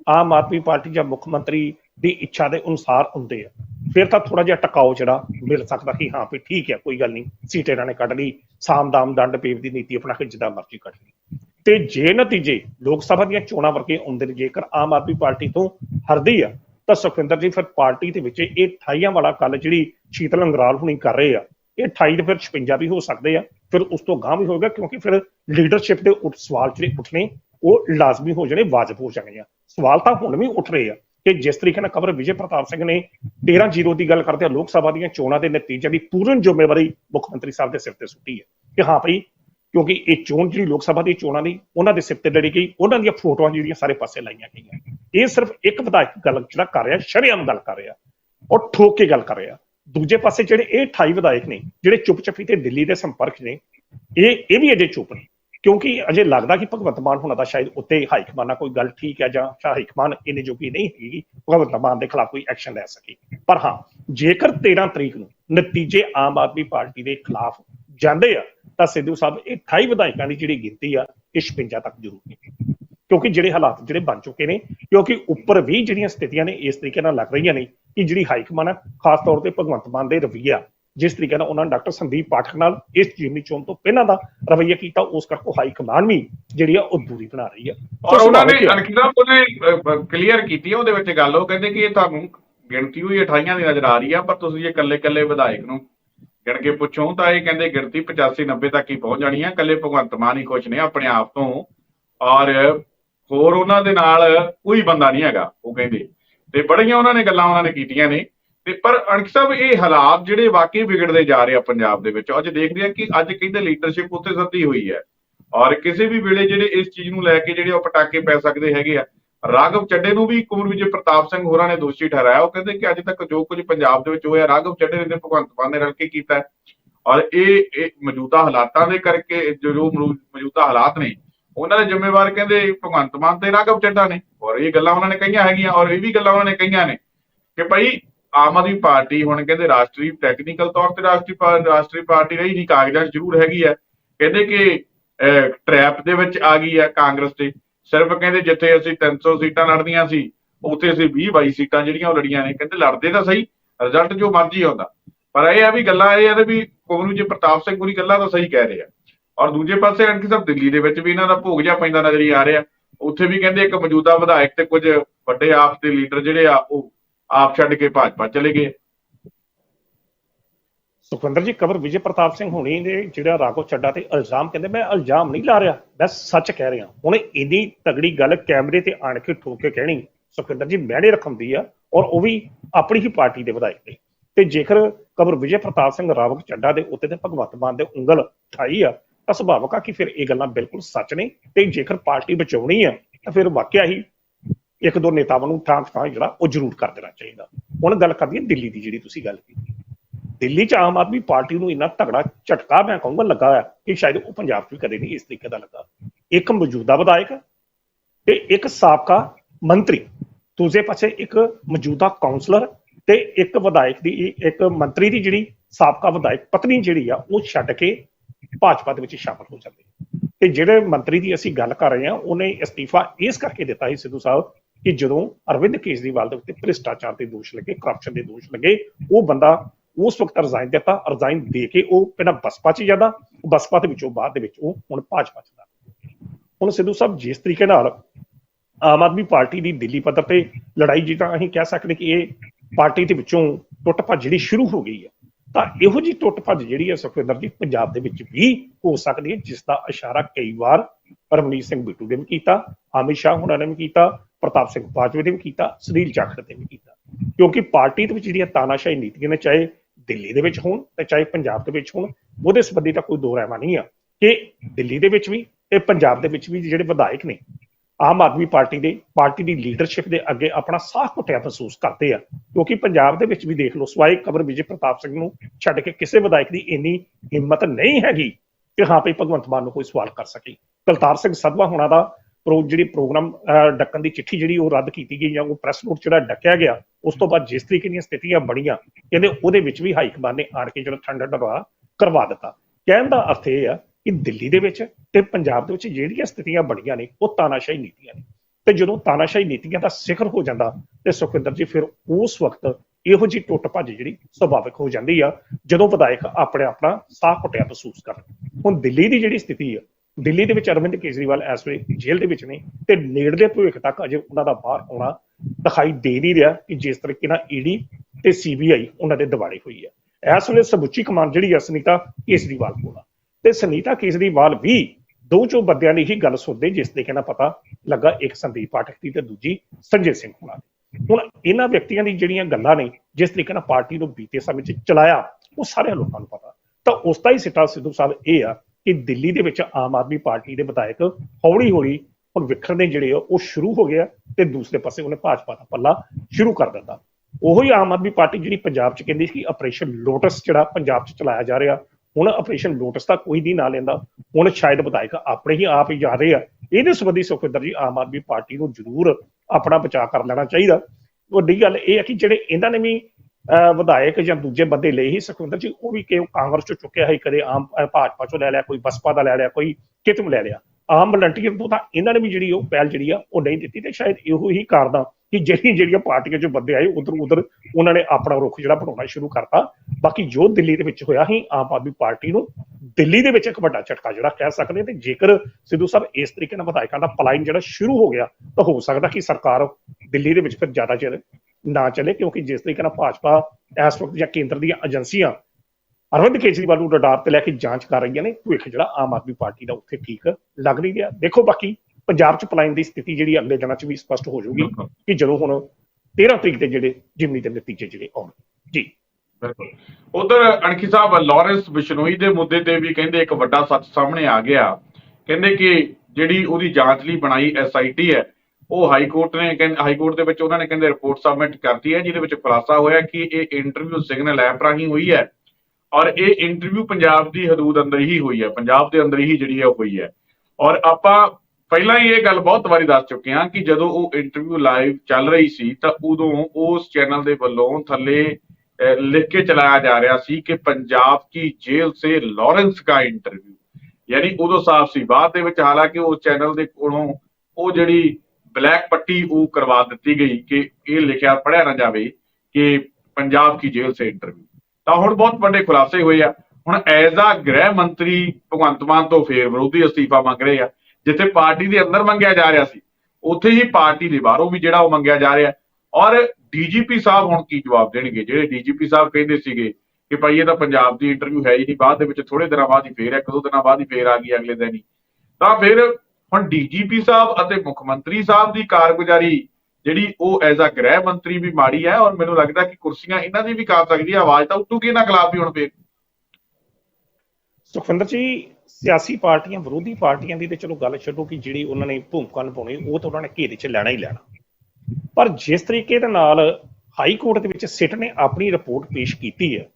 ਆਮ ਆਦਮੀ ਪਾਰਟੀ ਜਾਂ ਮੁੱਖ ਮੰਤਰੀ ਦੀ ਇੱਛਾ ਦੇ ਅਨੁਸਾਰ ਹੁੰਦੇ ਆ। ਫਿਰ ਤਾਂ ਥੋੜਾ ਜਿਹਾ ਟਿਕਾਓ ਜਿਹੜਾ ਮਿਲ ਸਕਦਾ ਕਿ ਹਾਂ ਵੀ ਠੀਕ ਹੈ, ਕੋਈ ਗੱਲ ਨਹੀਂ, ਸੀਟ ਇਹਨਾਂ ਨੇ ਕੱਢ ਲਈ, ਸਾਮਦਾਮ ਦੰਡ ਪੇਵ ਦੀ ਨੀਤੀ ਆਪਣਾ ਕੇ ਜਿੱਦਾਂ ਮਰਜ਼ੀ ਕੱਢ ਲਈ। ਤੇ ਜੇ ਨਤੀਜੇ ਲੋਕ ਸਭਾ ਦੀਆਂ ਚੋਣਾਂ ਵਰਗੇ ਆਉਂਦੇ ਨੇ, ਜੇਕਰ ਆਮ ਆਦਮੀ ਪਾਰਟੀ ਤੋਂ ਹਰਦੀ ਆ, ਤਾਂ ਸੁਖਵਿੰਦਰ ਜੀ ਫਿਰ ਪਾਰਟੀ ਦੇ ਵਿੱਚ ਇਹ 28 ਵਾਲਾ ਕੱਲ ਜਿਹੜੀ ਸ਼ੀਤਲ ਅੰਗਰਾਲ ਹੁਣੀ ਕਰ ਰਹੇ ਆ, ਇਹ 28 ਤੇ ਫਿਰ 56 ਵੀ ਹੋ ਸਕਦੇ ਆ, ਫਿਰ ਉਸ ਤੋਂ ਗਾਂਹ ਵੀ ਹੋਏਗਾ ਕਿਉਂਕਿ ਫਿਰ ਲੀਡਰਸ਼ਿਪ ਦੇ ਸਵਾਲ ਜਿਹੜੇ ਉੱਠਣੇ, ਉਹ ਲਾਜ਼ਮੀ ਹੋ ਜਾਣੇ, ਵਾਜਬ ਹੋ ਜਾਣੇ ਆ। ਸਵਾਲ ਤਾਂ ਹੁਣ ਵੀ ਉੱਠ ਰਹੇ ਆ ਕਿ ਜਿਸ ਤਰੀਕੇ ਨਾਲ ਖਬਰ ਵਿਜੇ ਪ੍ਰਤਾਪ ਸਿੰਘ ਨੇ 13-0 ਦੀ ਗੱਲ ਕਰਦੇ ਆ, ਲੋਕ ਸਭਾ ਦੀਆਂ ਚੋਣਾਂ ਦੇ ਨਤੀਜਿਆਂ ਦੀ ਪੂਰਨ ਜ਼ਿੰਮੇਵਾਰੀ ਮੁੱਖ ਮੰਤਰੀ ਸਾਹਿਬ ਦੇ ਸਿਰ ਤੇ ਸੁੱਟੀ ਹੈ। ਕਿ ਹਾਂ ਭਈ ਕਿਉਂਕਿ ਇਹ ਚੋਣ ਜਿਹੜੀ ਲੋਕ ਸਭਾ ਦੀ ਚੋਣਾਂ ਦੀ, ਉਹਨਾਂ ਦੇ ਸਿਰ ਤੇ ਲੜੀ ਗਈ, ਉਹਨਾਂ ਦੀਆਂ ਫੋਟੋਆਂ ਜਿਹੜੀਆਂ ਸਾਰੇ ਪਾਸੇ ਲਾਈਆਂ ਗਈਆਂ। ਇਹ ਸਿਰਫ ਇੱਕ ਵਿਧਾਇਕ ਗੱਲ ਜਿਹੜਾ ਕਰ ਰਿਹਾ, ਸ਼ਰੇਆਮ ਗੱਲ ਕਰ ਰਿਹਾ ਔਰ ਠੋਕ ਕੇ ਗੱਲ ਕਰ ਰਿਹਾ। ਦੂਜੇ ਪਾਸੇ ਜਿਹੜੇ ਇਹ 28 ਵਿਧਾਇਕ ਨੇ, ਜਿਹੜੇ ਚੁੱਪ ਚਪੀ ਤੇ ਦਿੱਲੀ ਦੇ ਸੰਪਰਕ ਨੇ, ਇਹ ਇਹ ਵੀ ਅਜੇ ਚੁੱਪ ਨੇ। ਕਿਉਂਕਿ ਅਜੇ ਲੱਗਦਾ ਕਿ ਭਗਵੰਤ ਮਾਨ ਹੋਣਾ ਦਾ ਸ਼ਾਇਦ ਉੱਤੇ ਹਾਈ ਕਮਾਨ ਨਾਲ ਕੋਈ ਗੱਲ ਠੀਕ ਹੈ ਜਾਂ ਸ਼ਾਇਦ ਹਾਈ ਕਮਾਨ ਇਹਨੇ ਜੋਗੀ ਨਹੀਂ ਹੈਗੀ, ਭਗਵੰਤ ਮਾਨ ਦੇ ਖਿਲਾਫ ਕੋਈ ਐਕਸ਼ਨ ਲੈ ਸਕੇ। ਪਰ ਹਾਂ, ਜੇਕਰ 13 ਤਰੀਕ ਨੂੰ ਨਤੀਜੇ ਆਮ ਆਦਮੀ ਪਾਰਟੀ ਦੇ ਖਿਲਾਫ ਜਾਂਦੇ ਆ, ਤਾਂ ਸਿੱਧੂ ਸਾਹਿਬ ਇਹ 28 ਵਿਧਾਇਕਾਂ ਦੀ ਜਿਹੜੀ ਗਿਣਤੀ ਆ, ਇਹ 56 ਤੱਕ ਜ਼ਰੂਰ ਨਹੀਂ ਕਿਉਂਕਿ ਜਿਹੜੇ ਹਾਲਾਤ ਜਿਹੜੇ ਬਣ ਚੁੱਕੇ ਨੇ, ਕਿਉਂਕਿ ਉੱਪਰ ਵੀ ਜਿਹੜੀਆਂ ਸਥਿਤੀਆਂ ਨੇ, ਇਸ ਤਰੀਕੇ ਨਾਲ ਲੱਗ ਰਹੀਆਂ ਨੇ ਕਿ ਜਿਹੜੀ ਹਾਈ ਕਮਾਨ ਆ, ਖਾਸ ਤੌਰ ਤੇ ਭਗਵੰਤ ਮਾਨ ਦੇ ਰਵਈਆ ਜਿਸ ਤਰੀਕੇ ਨਾਲ ਉਹਨਾਂ ਨੇ ਡਾਕਟਰ ਸੰਦੀਪ ਪਾਠਕ ਨਾਲ ਇਸ ਜਿਮਨੀ ਚੋਣ ਤੋਂ ਪਹਿਲਾਂ ਦਾ ਰਵਈਆ ਕੀਤਾ ਉਸ ਕਰਕੇ ਹਾਈ ਕਮਾਨ ਵੀ ਜਿਹੜੀ ਆ ਉਹ ਦੂਰੀ ਬਣਾ ਰਹੀ ਆ। ਔਰ ਉਹਨਾਂ ਨੇ। ਅਨਕਿਤਾ ਉਹਨੇ ਕਲੀਅਰ ਕੀਤੀ ਉਹਦੇ ਵਿੱਚ ਗੱਲ ਉਹ ਕਹਿੰਦੇ ਕਿ ਇਹ ਤੁਹਾਨੂੰ ਗਿਣਤੀ ਹੋਈ 28 ਦੀ ਨਜ਼ਰ ਆ ਰਹੀ ਆ ਪਰ ਤੁਸੀਂ ਜੇ ਕੱਲੇ-ਕੱਲੇ ਵਿਧਾਇਕ ਨੂੰ ਗਿਣ ਕੇ ਪੁੱਛੋ ਤਾਂ ਇਹ ਕਹਿੰਦੇ ਗਿਣਤੀ 85 90 ਤੱਕ ਹੀ ਪਹੁੰਚ ਜਾਣੀ ਆ ਕੱਲੇ ਭਗਵੰਤ ਮਾਨ ਹੀ ਖੁਸ਼ ਨੇ ਆਪਣੇ ਆਪ ਤੋਂ। ਔਰ ਹੋਰ ਉਹਨਾਂ ਦੇ ਨਾਲ ਕੋਈ ਬੰਦਾ ਨਹੀਂ ਹੈਗਾ ਉਹ ਕਹਿੰਦੇ। ਤੇ ਬੜੀਆਂ ਉਹਨਾਂ ਨੇ ਗੱਲਾਂ ਉਹਨਾਂ ਨੇ ਕੀਤੀਆਂ ਨੇ। ਤੇ ਪਰ ਅਣਖ ਸਾਹਿਬ, ਇਹ ਹਾਲਾਤ ਜਿਹੜੇ ਵਾਕਈ ਵਿਗੜਦੇ ਜਾ ਰਹੇ ਆ ਪੰਜਾਬ ਦੇ ਵਿੱਚ। ਅੱਜ ਦੇਖਦੇ ਆ ਕਿ ਅੱਜ ਕਹਿੰਦੇ ਲੀਡਰਸ਼ਿਪ ਉੱਤੇ ਸੱਦੀ ਹੋਈ ਹੈ। ਔਰ ਕਿਸੇ ਵੀ ਵੇਲੇ ਜਿਹੜੇ ਇਸ ਚੀਜ਼ ਨੂੰ ਲੈ ਕੇ ਜਿਹੜੇ ਉਹ ਪਟਾਕੇ ਪੈ ਸਕਦੇ ਹੈਗੇ ਆ। ਰਾਘਵ ਚੱਡੇ ਨੂੰ ਵੀ ਕੁਮਰ ਵਿਜੇ ਪ੍ਰਤਾਪ ਸਿੰਘ ਹੋਰਾਂ ਨੇ ਦੋਸ਼ੀ ਠਹਿਰਾਇਆ, ਉਹ ਕਹਿੰਦੇ ਕਿ ਅੱਜ ਤੱਕ ਜੋ ਕੁਝ ਪੰਜਾਬ ਦੇ ਵਿੱਚ ਹੋਇਆ, ਰਾਘਵ ਚੱਡੇ ਨੇ ਭਗਵੰਤ ਮਾਨ ਨੇ ਰਲ ਕੇ ਕੀਤਾ ਹੈ। ਔਰ ਇਹ ਇਹ ਮੌਜੂਦਾ ਹਾਲਾਤਾਂ ਦੇ ਕਰਕੇ ਜੋ ਜੋ ਮੌਜੂਦਾ ਹਾਲਾਤ ਨੇ, ਉਹਨਾਂ ਦੇ ਜ਼ਿੰਮੇਵਾਰ ਕਹਿੰਦੇ ਭਗਵੰਤ ਮਾਨ ਤੇ ਰਾਘਵ ਚੱਡਾ ਨੇ। ਔਰ ਇਹ ਗੱਲਾਂ ਉਹਨਾਂ ਨੇ ਕਹੀਆਂ ਹੈਗੀਆਂ, ਔਰ ਇਹ ਵੀ ਗੱਲਾਂ ਉਹਨਾਂ ਨੇ ਕਹੀਆਂ ਨੇ ਕਿ ਭਾਈ ਆਮ ਆਦਮੀ ਪਾਰਟੀ ਹੁਣ ਕਹਿੰਦੇ ਰਾਸ਼ਟਰੀ ਟੈਕਨੀਕਲ ਤੌਰ ਤੇ ਰਾਸ਼ਟਰੀ ਰਾਸ਼ਟਰੀ ਪਾਰਟੀ ਰਹੀ ਨਹੀਂ, ਕਾਗਜ਼ਾਂ 'ਚ ਜ਼ਰੂਰ ਹੈਗੀ ਹੈ। ਕਹਿੰਦੇ ਕਿ ਟ੍ਰੈਪ ਦੇ ਵਿੱਚ ਆ ਗਈ ਹੈ ਕਾਂਗਰਸ ਤੇ। ਸਿਰਫ ਕਹਿੰਦੇ ਜਿੱਥੇ ਅਸੀਂ 300 ਸੀਟਾਂ ਲੜਦੀਆਂ ਸੀ, ਉੱਥੇ ਅਸੀਂ 20 22 ਸੀਟਾਂ ਜਿਹੜੀਆਂ ਉਹ ਲੜੀਆਂ ਨੇ। ਕਹਿੰਦੇ ਲੜਦੇ ਤਾਂ ਸਹੀ ਰਿਜ਼ਲਟ ਜੋ ਮਰਜ਼ੀ ਆਉਂਦਾ। ਪਰ ਇਹ ਆ ਵੀ ਗੱਲਾਂ ਇਹ ਆ ਨੇ ਵੀ ਕੋਹਨੂ ਜੀ ਪ੍ਰਤਾਪ ਸਿੰਘ ਗੁਰੀ ਗੱਲਾਂ ਤਾਂ ਸਹੀ ਕਹਿ ਰਹੇ ਆ। ਔਰ ਦੂਜੇ ਪਾਸੇ ਅਣਕੀ ਸਾਹਿਬ ਦਿੱਲੀ ਦੇ ਵਿੱਚ ਵੀ ਇਹਨਾਂ ਦਾ ਭੋਗ ਜਿਹਾ ਪੈਂਦਾ ਨਜ਼ਰ ਹੀ ਆ ਰਿਹਾ। ਉੱਥੇ ਵੀ ਕਹਿੰਦੇ ਇੱਕ ਮੌਜੂਦਾ ਵਿਧਾਇਕ ਤੇ ਕੁਝ ਵੱਡੇ ਆਪ ਦੇ ਲੀਡਰ ਜਿਹੜੇ ਆ, ਉਹ ਆਪ ਛੱਡ ਕੇ ਭਾਜਪਾ ਚਲੇ ਗਏ। ਸੁਖਵਿੰਦਰ ਜੀ, ਕਵਰ ਵਿਜੇ ਪ੍ਰਤਾਪ ਸਿੰਘ ਹੋਣੀ ਨੇ ਜਿਹੜਾ ਰਾਘਵ ਚੱਡਾ ਤੇ ਇਲਜ਼ਾਮ ਕਹਿੰਦੇ, ਮੈਂ ਇਲਜ਼ਾਮ ਨਹੀਂ ਲਾ ਰਿਹਾ, ਮੈਂ ਸੱਚ ਕਹਿ ਰਿਹਾ ਹੁਣ ਇੰਨੀ ਤਗੜੀ ਗੱਲ ਕੈਮਰੇ ਤੇ ਆਣ ਕੇ ਠੋਕ ਕੇ ਕਹਿਣੀ, ਸੁਖਵਿੰਦਰ ਜੀ ਮਹਿਣੇ ਰਖਮਦੀ ਆ, ਔਰ ਉਹ ਵੀ ਆਪਣੀ ਹੀ ਪਾਰਟੀ ਦੇ ਵਿਧਾਇਕ ਨੇ ਤੇ ਜੇਕਰ ਕਬਰ ਵਿਜੇ ਪ੍ਰਤਾਪ ਸਿੰਘ ਰਾਵਕ ਚੱਡਾ ਦੇ ਉੱਤੇ ਤੇ ਭਗਵੰਤ ਮਾਨ ਦੇ ਉਂਗਲ ਠਾਈ ਆ, ਤਾਂ ਸੁਭਾਵਕ ਆ ਕਿ ਫਿਰ ਇਹ ਗੱਲਾਂ ਬਿਲਕੁਲ ਸੱਚ ਨੇ। ਤੇ ਜੇਕਰ ਪਾਰਟੀ ਬਚਾਉਣੀ ਆ, ਤਾਂ ਫਿਰ ਵਾਕਿਆ ਹੀ ਇੱਕ ਦੋ ਨੇਤਾਵਾਂ ਨੂੰ ਠਾਂ ਠਾਂ ਜਿਹੜਾ ਉਹ ਜ਼ਰੂਰ ਕਰ ਦੇਣਾ ਚਾਹੀਦਾ। ਹੁਣ ਗੱਲ ਕਰਦੀ ਹੈ ਦਿੱਲੀ ਦੀ, ਜਿਹੜੀ ਤੁਸੀਂ ਗੱਲ ਕੀਤੀ। ਦਿੱਲੀ 'ਚ ਆਮ ਆਦਮੀ ਪਾਰਟੀ ਨੂੰ ਇੰਨਾ ਤਗੜਾ ਝਟਕਾ ਮੈਂ ਕਹੂੰਗਾ ਲੱਗਾ ਹੈ ਕਿ ਸ਼ਾਇਦ ਉਹ ਪੰਜਾਬ 'ਚ ਵੀ ਕਦੇ ਨਹੀਂ ਇਸ ਤਰੀਕੇ ਦਾ ਲੱਗਾ। ਇੱਕ ਮੌਜੂਦਾ ਵਿਧਾਇਕ ਤੇ ਇੱਕ ਸਾਬਕਾ ਮੰਤਰੀ। ਦੂਜੇ ਪਾਸੇ ਇੱਕ ਮੌਜੂਦਾ ਕਾਉਂਸਲਰ ਤੇ ਇੱਕ ਵਿਧਾਇਕ ਦੀ, ਇੱਕ ਮੰਤਰੀ ਦੀ ਜਿਹੜੀ ਸਾਬਕਾ ਵਿਧਾਇਕ ਪਤਨੀ ਜਿਹੜੀ ਆ, ਉਹ ਛੱਡ ਕੇ ਭਾਜਪਾ ਦੇ ਵਿੱਚ ਸ਼ਾਮਲ ਹੋ ਜਾਂਦੀ ਹੈ ਤੇ ਜਿਹੜੇ ਮੰਤਰੀ ਦੀ ਅਸੀਂ ਗੱਲ ਕਰ ਰਹੇ ਹਾਂ, ਉਹਨੇ ਅਸਤੀਫਾ ਇਸ ਕਰਕੇ ਦਿੱਤਾ ਸੀ ਸਿੱਧੂ ਸਾਹਿਬ ਕਿ ਜਦੋਂ ਅਰਵਿੰਦ ਕੇਜਰੀਵਾਲ ਦੇ ਉੱਤੇ ਭ੍ਰਿਸ਼ਟਾਚਾਰ ਦੇ ਦੋਸ਼ ਲੱਗੇ ਕਰਪਸ਼ਨ ਦੇ ਦੋਸ਼ ਲੱਗੇ, ਉਹ ਬੰਦਾ ਉਸ ਵਕਤ ਰਜਾਇਨ ਦਿੱਤਾ ਰਜ਼ਾਇਨ ਦੇ ਕੇ ਉਹ ਪਹਿਲਾਂ ਬਸਪਾ 'ਚ ਜਾਂਦਾ, ਬਸਪਾ ਦੇ ਵਿੱਚੋਂ ਬਾਅਦ ਦੇ ਵਿੱਚ ਉਹ ਹੁਣ ਭਾਜਪਾ 'ਚ ਦਾ ਹੁਣ ਸਿੱਧੂ ਸਾਹਿਬ, ਜਿਸ ਤਰੀਕੇ ਨਾਲ ਆਮ ਆਦਮੀ ਪਾਰਟੀ ਦੀ ਦਿੱਲੀ ਪੱਧਰ ਤੇ ਲੜਾਈ ਜਿੱਦਾਂ ਅਸੀਂ ਕਹਿ ਸਕਦੇ ਕਿ ਇਹ ਪਾਰਟੀ ਦੇ ਵਿੱਚੋਂ ਟੁੱਟ ਭੱਜ ਜਿਹੜੀ ਸ਼ੁਰੂ ਹੋ ਗਈ ਹੈ ਤਾਂ ਇਹੋ ਜੀ ਟੁੱਟ ਭੱਜ ਜਿਹੜੀ ਹੈ ਸੁਖਵਿੰਦਰ ਜੀ ਪੰਜਾਬ ਦੇ ਵਿੱਚ ਵੀ ਹੋ ਸਕਦੀ ਹੈ, ਜਿਸ ਦਾ ਇਸ਼ਾਰਾ ਕਈ ਵਾਰ ਰਮਨੀਤ ਸਿੰਘ ਬਿੱਟੂ ਨੇ ਵੀ ਕੀਤਾ, ਅਮਿਤ ਸ਼ਾਹ ਹੁਣਾਂ ਨੇ ਵੀ ਕੀਤਾ, ਪ੍ਰਤਾਪ ਸਿੰਘ ਬਾਜਵਾ ਨੇ ਵੀ ਕੀਤਾ, ਸੁਨੀਲ ਜਾਖੜ ਨੇ ਵੀ ਕੀਤਾ। ਕਿਉਂਕਿ ਪਾਰਟੀ ਦੇ ਵਿੱਚ ਜਿਹੜੀਆਂ ਤਾਨਾਸ਼ਾਹੀ ਨੀਤੀਆਂ ਨੇ, ਚਾਹੇ ਦਿੱਲੀ ਦੇ ਵਿੱਚ ਹੋਣ ਤੇ ਚਾਹੇ ਪੰਜਾਬ ਦੇ ਵਿੱਚ ਹੋਣ, ਉਹਦੇ ਸੰਬੰਧੀ ਤਾਂ ਕੋਈ ਦੋ ਰਾਇਮਾ ਨਹੀਂ ਆ। ਕਿ ਦਿੱਲੀ ਦੇ ਵਿੱਚ ਵੀ ਤੇ ਪੰਜਾਬ ਦੇ ਵਿੱਚ ਵੀ ਜਿਹੜੇ ਵਿਧਾਇਕ ਨੇ ਆਮ ਆਦਮੀ ਪਾਰਟੀ ਦੇ, ਪਾਰਟੀ ਦੀ ਲੀਡਰਸ਼ਿਪ ਦੇ ਅੱਗੇ ਆਪਣਾ ਸਾਹ ਘੁੱਟਿਆ ਮਹਿਸੂਸ ਕਰਦੇ ਆ। ਕਿਉਂਕਿ ਪੰਜਾਬ ਦੇ ਵਿੱਚ ਵੀ ਦੇਖ ਲਓ ਸਵਾਏ ਕਬਰ ਵਿਜੇ ਪ੍ਰਤਾਪ ਸਿੰਘ ਨੂੰ ਛੱਡ ਕੇ ਕਿਸੇ ਵਿਧਾਇਕ ਦੀ ਇੰਨੀ ਹਿੰਮਤ ਨਹੀਂ ਹੈਗੀ ਕਿ ਹਾਂ ਭਈ ਭਗਵੰਤ ਮਾਨ ਨੂੰ ਕੋਈ ਸਵਾਲ ਕਰ ਸਕੇ। ਕਲਤਾਰ ਸਿੰਘ ਸਦਵਾ ਹੋਣਾ ਦਾ ਪ੍ਰੋ, ਜਿਹੜੀ ਪ੍ਰੋਗਰਾਮ ਡੱਕਣ ਦੀ ਚਿੱਠੀ ਜਿਹੜੀ ਉਹ ਰੱਦ ਕੀਤੀ ਗਈ ਜਾਂ ਉਹ ਪ੍ਰੈਸ ਨੋਟ ਜਿਹੜਾ ਡੱਕਿਆ ਗਿਆ, ਉਸ ਤੋਂ ਬਾਅਦ ਜਿਸ ਤਰੀਕੇ ਦੀਆਂ ਸਥਿਤੀਆਂ ਬਣੀਆਂ, ਕਹਿੰਦੇ ਉਹਦੇ ਵਿੱਚ ਵੀ ਹਾਈ ਕਮਾਂਡ ਨੇ ਆਣ ਕੇ ਜਿਹੜਾ ਠੰਡਾ ਡਰਵਾ ਕਰਵਾ ਦਿੱਤਾ। ਕਹਿਣ ਦਾ ਅਰਥ ਇਹ ਆ ਕਿ ਦਿੱਲੀ ਦੇ ਵਿੱਚ ਤੇ ਪੰਜਾਬ ਦੇ ਵਿੱਚ ਜਿਹੜੀਆਂ ਸਥਿਤੀਆਂ ਬਣੀਆਂ ਨੇ, ਉਹ ਤਾਨਾਸ਼ਾਹੀ ਨੀਤੀਆਂ ਨੇ। ਤੇ ਜਦੋਂ ਤਾਨਾਸ਼ਾਹੀ ਨੀਤੀਆਂ ਦਾ ਸਿਖਰ ਹੋ ਜਾਂਦਾ ਤੇ ਸੁਖਵਿੰਦਰ ਜੀ, ਫਿਰ ਉਸ ਵਕਤ ਇਹੋ ਜਿਹੀ ਟੁੱਟ ਭੱਜ ਜਿਹੜੀ ਸੁਭਾਵਿਕ ਹੋ ਜਾਂਦੀ ਆ, ਜਦੋਂ ਵਿਧਾਇਕ ਆਪਣੇ ਆਪਣਾ ਸਾਹ ਘੁੱਟਿਆ ਮਹਿਸੂਸ ਕਰਨ। ਹੁਣ ਦਿੱਲੀ ਦੀ ਜਿਹੜੀ ਸਥਿਤੀ ਆ, ਦਿੱਲੀ ਦੇ ਵਿੱਚ ਅਰਵਿੰਦ ਕੇਜਰੀਵਾਲ ਇਸ ਵੇਲੇ ਜੇਲ੍ਹ ਦੇ ਵਿੱਚ ਨੇ ਤੇ ਨੇੜਲੇ ਭਵਿੱਖ ਤੱਕ ਅਜੇ ਉਹਨਾਂ ਦਾ ਬਾਹਰ ਆਉਣਾ ਦਿਖਾਈ ਦੇ ਨਹੀਂ ਰਿਹਾ ਕਿ ਜਿਸ ਤਰੀਕੇ ਨਾਲ ਈਡੀ ਤੇ ਸੀਬੀਆਈ ਉਹਨਾਂ ਦੇ ਦਿਵਾਲੇ ਹੋਈ ਹੈ ਇਸ ਵੇਲੇ ਸਮੁੱਚੀ ਕਮਾਨ ਜਿਹੜੀ ਆ ਸੁਨੀਤਾ ਕੇਜਰੀਵਾਲ ਕੋਲ ਆ। ਤੇ ਸੁਨੀਤਾ ਕੇਜਰੀਵਾਲ ਵੀ ਦੋ ਚੋਂ ਬੰਦਿਆਂ ਦੀ ਹੀ ਗੱਲ ਸੁਣਦੇ, ਜਿਸ ਦੇ ਕਹਿੰਦਾ ਪਤਾ ਲੱਗਾ ਇੱਕ ਸੰਦੀਪ ਪਾਠਕ ਦੀ ਤੇ ਦੂਜੀ ਸੰਜੇ ਸਿੰਘ ਹੋਣਾ ਦੀ। ਹੁਣ ਇਹਨਾਂ ਵਿਅਕਤੀਆਂ ਦੀ ਜਿਹੜੀਆਂ ਗੱਲਾਂ ਨੇ, ਜਿਸ ਤਰੀਕੇ ਨਾਲ ਪਾਰਟੀ ਨੂੰ ਬੀਤੇ ਸਮੇਂ 'ਚ ਚਲਾਇਆ, ਉਹ ਸਾਰੇ ਲੋਕਾਂ ਨੂੰ ਪਤਾ। ਤਾਂ ਉਸ ਦਾ ਹੀ ਸਿੱਟਾ ਸਿੱਧੂ ਸਾਹਿਬ ਇਹ ਆ ਕਿ ਦਿੱਲੀ ਦੇ ਵਿੱਚ ਆਮ ਆਦਮੀ ਪਾਰਟੀ ਦੇ ਵਿਧਾਇਕ ਹੌਲੀ ਹੌਲੀ ਹੁਣ ਵਿਖਰਨੇ ਜਿਹੜੇ ਆ, ਉਹ ਸ਼ੁਰੂ ਹੋ ਗਿਆ ਤੇ ਦੂਸਰੇ ਪਾਸੇ ਉਹਨੇ ਭਾਜਪਾ ਦਾ ਪੱਲਾ ਸ਼ੁਰੂ ਕਰ ਦਿੱਤਾ। ਉਹੀ ਆਮ ਆਦਮੀ ਪਾਰਟੀ ਜਿਹੜੀ ਪੰਜਾਬ 'ਚ ਕਹਿੰਦੀ ਸੀ ਕਿ ਆਪਰੇਸ਼ਨ ਲੋਟਸ ਜਿਹੜਾ ਪੰਜਾਬ 'ਚ ਚਲਾਇਆ ਜਾ ਰਿਹਾ ਹੁਣ ਆਪਰੇਸ਼ਨ ਲੋਟਸ ਦਾ ਕੋਈ ਨਹੀਂ ਨਾਂ ਲੈਂਦਾ। ਹੁਣ ਸ਼ਾਇਦ ਵਿਧਾਇਕ ਆਪਣੇ ਹੀ ਆਪ ਹੀ ਜਾ ਰਹੇ ਆ। ਇਹਦੇ ਸੰਬੰਧੀ ਸੁਖਵਿੰਦਰ ਜੀ ਆਮ ਆਦਮੀ ਪਾਰਟੀ ਨੂੰ ਜ਼ਰੂਰ ਆਪਣਾ ਬਚਾਅ ਕਰ ਲੈਣਾ ਚਾਹੀਦਾ। ਵੱਡੀ ਗੱਲ ਇਹ ਹੈ ਕਿ ਜਿਹੜੇ ਇਹਨਾਂ ਨੇ ਵੀ ਅਹ, ਵਿਧਾਇਕ ਜਾਂ ਦੂਜੇ ਬੰਦੇ ਲਏ ਹੀ ਸੁਖਵਿੰਦਰ ਜੀ ਉਹ ਵੀ ਕਿ ਕਾਂਗਰਸ ਚੋਂ ਚੁੱਕਿਆ ਹੈ ਕਦੇ ਆਮ ਭਾਜਪਾ ਚੋਂ ਲੈ ਲਿਆ ਕੋਈ ਬਸਪਾ ਦਾ ਲੈ ਲਿਆ ਕੋਈ ਕਿਤੋਂ ਲੈ ਲਿਆ? ਆਮ ਵਲੰਟੀਅਰ ਤੋਂ ਤਾਂ ਇਹਨਾਂ ਨੇ ਵੀ ਜਿਹੜੀ ਉਹ ਪਹਿਲ ਜਿਹੜੀ ਆ, ਉਹ ਨਹੀਂ ਦਿੱਤੀ ਤੇ ਸ਼ਾਇਦ ਇਹੋ ਹੀ ਕਾਰਨ ਆ ਕਿ ਜਿਹੜੀ ਜਿਹੜੀਆਂ ਪਾਰਟੀਆਂ ਚੋਂ ਬੰਦੇ ਆਏ, ਉਧਰ ਉਧਰ ਉਹਨਾਂ ਨੇ ਆਪਣਾ ਰੁਖ ਜਿਹੜਾ ਬਣਾਉਣਾ ਸ਼ੁਰੂ ਕਰਤਾ। ਬਾਕੀ ਜੋ ਦਿੱਲੀ ਦੇ ਵਿੱਚ ਹੋਇਆ ਸੀ, ਆਮ ਆਦਮੀ ਪਾਰਟੀ ਨੂੰ ਦਿੱਲੀ ਦੇ ਵਿੱਚ ਇੱਕ ਵੱਡਾ ਝਟਕਾ ਜਿਹੜਾ ਕਹਿ ਸਕਦੇ ਤੇ ਜੇਕਰ ਸਿੱਧੂ ਸਾਹਿਬ ਇਸ ਤਰੀਕੇ ਨਾਲ ਵਿਧਾਇਕਾਂ ਦਾ ਪਲਾਇਨ ਜਿਹੜਾ ਸ਼ੁਰੂ ਹੋ ਗਿਆ, ਤਾਂ ਹੋ ਸਕਦਾ ਕਿ ਸਰਕਾਰ ਦਿੱਲੀ ਦੇ ਵਿੱਚ ਫਿਰ ਜ਼ਿਆਦਾ ਚਿਰ ਨਾ ਚੱਲੇ, ਕਿਉਂਕਿ ਜਿਸ ਤਰੀਕੇ ਨਾਲ ਭਾਜਪਾ ਇਸ ਵਕਤ ਜਾਂ ਕੇਂਦਰ ਦੀਆਂ ਏਜੰਸੀਆਂ ਅਰਵਿੰਦ ਕੇਜਰੀਵਾਲ ਨੂੰ ਰਡਾਰ ਤੇ ਲੈ ਕੇ ਜਾਂਚ ਕਰ ਰਹੀਆਂ ਨੇ। ਭਵਿੱਖ ਜਿਹੜਾ ਆਮ ਆਦਮੀ ਪਾਰਟੀ ਦਾ ਉੱਥੇ ਠੀਕ ਲੱਗ ਨਹੀਂ ਰਿਹਾ ਦੇਖੋ ਬਾਕੀ ਪੰਜਾਬ 'ਚ ਪਲਾਇਨ ਦੀ ਸਥਿਤੀ ਜਿਹੜੀ ਅਗਲੇ ਦਿਨਾਂ 'ਚ ਵੀ ਸਪਸ਼ਟ ਹੋ ਜਾਊਗੀ ਕਿ ਜਦੋਂ ਹੁਣ 13 ਤਰੀਕ ਦੇ ਜਿਹੜੇ ਜਿਮਨੀ ਦੇ ਨਤੀਜੇ ਜਿਹੜੇ ਆਉਣ। ਜੀ। ਬਿਲਕੁਲ। ਉਧਰ ਅਣਖੀ ਸਾਹਿਬ ਲਾਰੈਂਸ ਬਿਸ਼ਨੋਈ ਦੇ ਮੁੱਦੇ ਤੇ ਵੀ ਕਹਿੰਦੇ ਇੱਕ ਵੱਡਾ ਸੱਚ ਸਾਹਮਣੇ ਆ ਗਿਆ। ਕਹਿੰਦੇ ਕਿ ਜਿਹੜੀ ਉਹਦੀ ਜਾਂਚ ਲਈ ਬਣਾਈ ਐਸਆਈਟੀ ਹੈ ਉਹ ਹਾਈ ਕੋਰਟ ਨੇ ਕਹਿੰਦੇ ਹਾਈ ਕੋਰਟ ਦੇ ਵਿੱਚ ਉਹਨਾਂ ਨੇ ਕਹਿੰਦੇ ਰਿਪੋਰਟ ਸਬਮਿਟ ਕਰਤੀ ਹੈ ਜਿਹਦੇ ਵਿੱਚ ਖੁਲਾਸਾ ਹੋਇਆ ਕਿ ਇਹ ਇੰਟਰਵਿਊ ਸਿਗਨਲ ਐਪ ਰਾਹੀਂ ਹੋਈ ਹੈ। ਔਰ ਇਹ ਇੰਟਰਵਿਊ ਪੰਜਾਬ ਦੀ ਹਦੂਦ ਅੰਦਰ ਹੀ ਹੋਈ ਹੈ, ਪੰਜਾਬ ਦੇ ਅੰਦਰ ਹੀ ਜਿਹੜੀ ਹੈ ਉਹ ਹੋਈ ਹੈ। ਔਰ ਆਪਾਂ ਪਹਿਲਾਂ ਹੀ ਇਹ ਗੱਲ ਬਹੁਤ ਵਾਰੀ ਦੱਸ ਚੁੱਕੇ ਹਾਂ ਕਿ ਜਦੋਂ ਉਹ ਇੰਟਰਵਿਊ ਲਾਈਵ ਚੱਲ ਰਹੀ ਸੀ ਤਾਂ ਉਦੋਂ ਉਸ ਚੈਨਲ ਦੇ ਵੱਲੋਂ ਥੱਲੇ ਲਿਖ ਕੇ ਚਲਾਇਆ ਜਾ ਰਿਹਾ ਸੀ ਕਿ ਪੰਜਾਬ ਕੀ ਜੇਲ੍ਹ ਸੇ ਲਾਰੈਂਸ का ਇੰਟਰਵਿਊ ਯਾਨੀ ਉਦੋਂ ਸਾਫ਼ ਸੀ। ਬਾਅਦ ਦੇ ਵਿੱਚ ਹਾਲਾਂਕਿ ਉਸ ਚੈਨਲ ਦੇ ਕੋਲੋਂ ਉਹ ਜਿਹੜੀ ਬਲੈਕ ਪੱਟੀ ਉਹ ਕਰਵਾ ਦਿੱਤੀ ਗਈ ਕਿ ਇਹ ਲਿਖਿਆ ਪੜਿਆ ਨਾ ਜਾਵੇ ਕਿ ਪੰਜਾਬ ਕੀ ਜੇਲ੍ਹ ਸੇ ਇੰਟਰਵਿਊ ਤਾਂ ਹੁਣ ਬਹੁਤ ਵੱਡੇ ਖੁਲਾਸੇ ਹੋਏ ਆ। ਹੁਣ ਐਜ਼ ਆ ਗ੍ਰਹਿ ਮੰਤਰੀ ਭਗਵੰਤ ਮਾਨ ਤੋਂ ਫੇਰ ਵਿਰੋਧੀ ਅਸਤੀਫਾ ਮੰਗ ਰਹੇ ਆ, ਜਿੱਥੇ ਪਾਰਟੀ ਦੇ ਅੰਦਰ ਮੰਗਿਆ ਜਾ ਰਿਹਾ ਸੀ। ਉੱਥੇ ਹੀ ਪਾਰਟੀ ਦੇ ਬਾਹਰੋਂ ਵੀ ਜਿਹੜਾ ਉਹ ਮੰਗਿਆ ਜਾ ਰਿਹਾ। ਔਰ ਡੀਜੀਪੀ ਸਾਹਿਬ ਹੁਣ ਕੀ ਜਵਾਬ ਦੇਣਗੇ? ਜਿਹੜੇ ਡੀਜੀਪੀ ਸਾਹਿਬ ਕਹਿੰਦੇ ਸੀਗੇ ਕਿ ਭਾਈ ਇਹ ਤਾਂ ਪੰਜਾਬ ਦੀ ਇੰਟਰਵਿਊ ਹੈ ਹੀ ਨਹੀਂ, ਬਾਅਦ ਦੇ ਵਿੱਚ ਥੋੜੇ ਦਿਨਾਂ ਬਾਅਦ ਹੀ ਫੇਰ, ਇੱਕ ਦੋ ਦਿਨਾਂ ਬਾਅਦ ਹੀ ਫੇਰ ਆ ਗਈ ਅਗਲੇ ਦਿਨ ਹੀ। ਤਾਂ ਫਿਰ ਹੁਣ ਡੀਜੀਪੀ ਸਾਹਿਬ ਅਤੇ ਮੁੱਖ ਮੰਤਰੀ ਸਾਹਿਬ ਦੀ ਕਾਰਗੁਜ਼ਾਰੀ ਜਿਹੜੀ ਉਹ ਐਜ਼ ਅ ਗ੍ਰਹਿ ਮੰਤਰੀ ਵੀ ਮਾੜੀ ਹੈ ਔਰ ਮੈਨੂੰ ਲੱਗਦਾ ਕਿ ਕੁਰਸੀਆਂ ਇਹਨਾਂ ਦੀ ਵੀ ਖਾ ਸਕਦੀ ਹੈ, ਆਵਾਜ਼ ਤਾਂ ਉੱਠੂਗੀ ਇਹਨਾਂ ਖਿਲਾਫ ਵੀ ਹੁਣ ਫੇਰ ਸੁਖਵਿੰਦਰ ਜੀ, ਸਿਆਸੀ ਪਾਰਟੀਆਂ, ਵਿਰੋਧੀ ਪਾਰਟੀਆਂ ਦੀ ਤੇ ਚਲੋ ਗੱਲ ਛੱਡੋ ਕਿ ਜਿਹੜੀ ਉਹਨਾਂ ਨੇ ਭੂਮਿਕਾ ਨਿਭਾਉਣੀ, ਉਹ ਤਾਂ ਉਹਨਾਂ ਨੇ ਘੇਰੇ 'ਚ ਲੈਣਾ ਹੀ ਲੈਣਾ। ਪਰ ਜਿਸ ਤਰੀਕੇ ਦੇ ਨਾਲ ਹਾਈ ਕੋਰਟ ਦੇ ਵਿੱਚ ਸਿਟ ਨੇ ਆਪਣੀ ਰਿਪੋਰਟ ਪੇਸ਼ ਕੀਤੀ ਹੈ,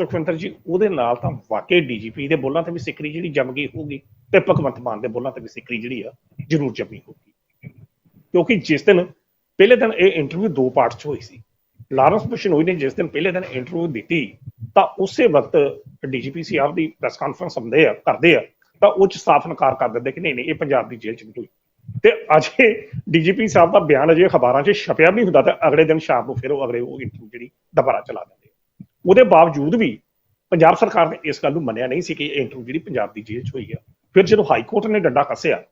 ਸੁਖਵਿੰਦਰ ਜੀ, ਉਹਦੇ ਨਾਲ ਤਾਂ ਵਾਕਈ ਡੀਜੀਪੀ ਦੇ ਬੋਲਾਂ ਤੇ ਵੀ ਸਿੱਕਰੀ ਜਿਹੜੀ ਜੰਮ ਗਈ ਹੋਊਗੀ ਤੇ ਭਗਵੰਤ ਮਾਨ ਦੇ ਬੋਲਾਂ ਤੇ ਵੀ ਸਿੱਕਰੀ ਜਿਹੜੀ ਆ, ਜ਼ਰੂਰ ਜੰਮੀ ਹੋਊਗੀ। ਕਿਉਂਕਿ ਜਿਸ ਦਿਨ ਪਹਿਲੇ ਦਿਨ ਇਹ ਇੰਟਰਵਿਊ ਦੋ ਪਾਰਟ 'ਚ ਹੋਈ ਸੀ। ਲਾਰੈਂਸ ਬਿਸ਼ਨੋਈ ਨੇ ਜਿਸ ਦਿਨ ਪਹਿਲੇ ਦਿਨ ਇੰਟਰਵਿਊ ਦਿੱਤੀ, ਤਾਂ ਉਸੇ ਵਕਤ ਡੀਜੀਪੀ ਸਾਹਿਬ ਦੀ ਪ੍ਰੈਸ ਕਾਨਫਰੰਸ ਹੁੰਦੇ ਆ, ਕਰਦੇ ਆ, ਤਾਂ ਉਹ ਚ ਸਾਫ਼ ਇਨਕਾਰ ਕਰ ਦਿੰਦੇ ਕਿ ਨਹੀਂ ਨਹੀਂ, ਇਹ ਪੰਜਾਬ ਦੀ ਜੇਲ੍ਹ ਚ ਨਹੀਂ ਹੋਈ। ਤੇ ਅਜੇ ਡੀਜੀਪੀ ਸਾਹਿਬ ਦਾ ਬਿਆਨ ਅਜੇ ਅਖਬਾਰਾਂ 'ਚ ਛਪਿਆ ਵੀ ਹੁੰਦਾ ਤੇ ਅਗਲੇ ਦਿਨ ਸ਼ਾਮ ਨੂੰ ਫਿਰ ਉਹ ਅਗਲੇ ਉਹ ਇੰਟਰਵਿਊ ਜਿਹੜੀ ਦੁਬਾਰਾ ਚਲਾ ਦਿੰਦੇ ਉਹਦੇ ਬਾਵਜੂਦ ਵੀ ਪੰਜਾਬ ਸਰਕਾਰ ਨੇ ਇਸ ਗੱਲ ਨੂੰ ਮੰਨਿਆ ਨਹੀਂ ਸੀ ਕਿ ਇਹ ਇੰਟਰਵਿਊ ਜਿਹੜੀ ਪੰਜਾਬ ਦੀ ਜੇਲ੍ਹ 'ਚ ਹੋਈ ਆ। ਫਿਰ ਜਦੋਂ ਹਾਈ ਕੋਰਟ ਨੇ ਡੰਡਾ ਕੱਸਿਆ,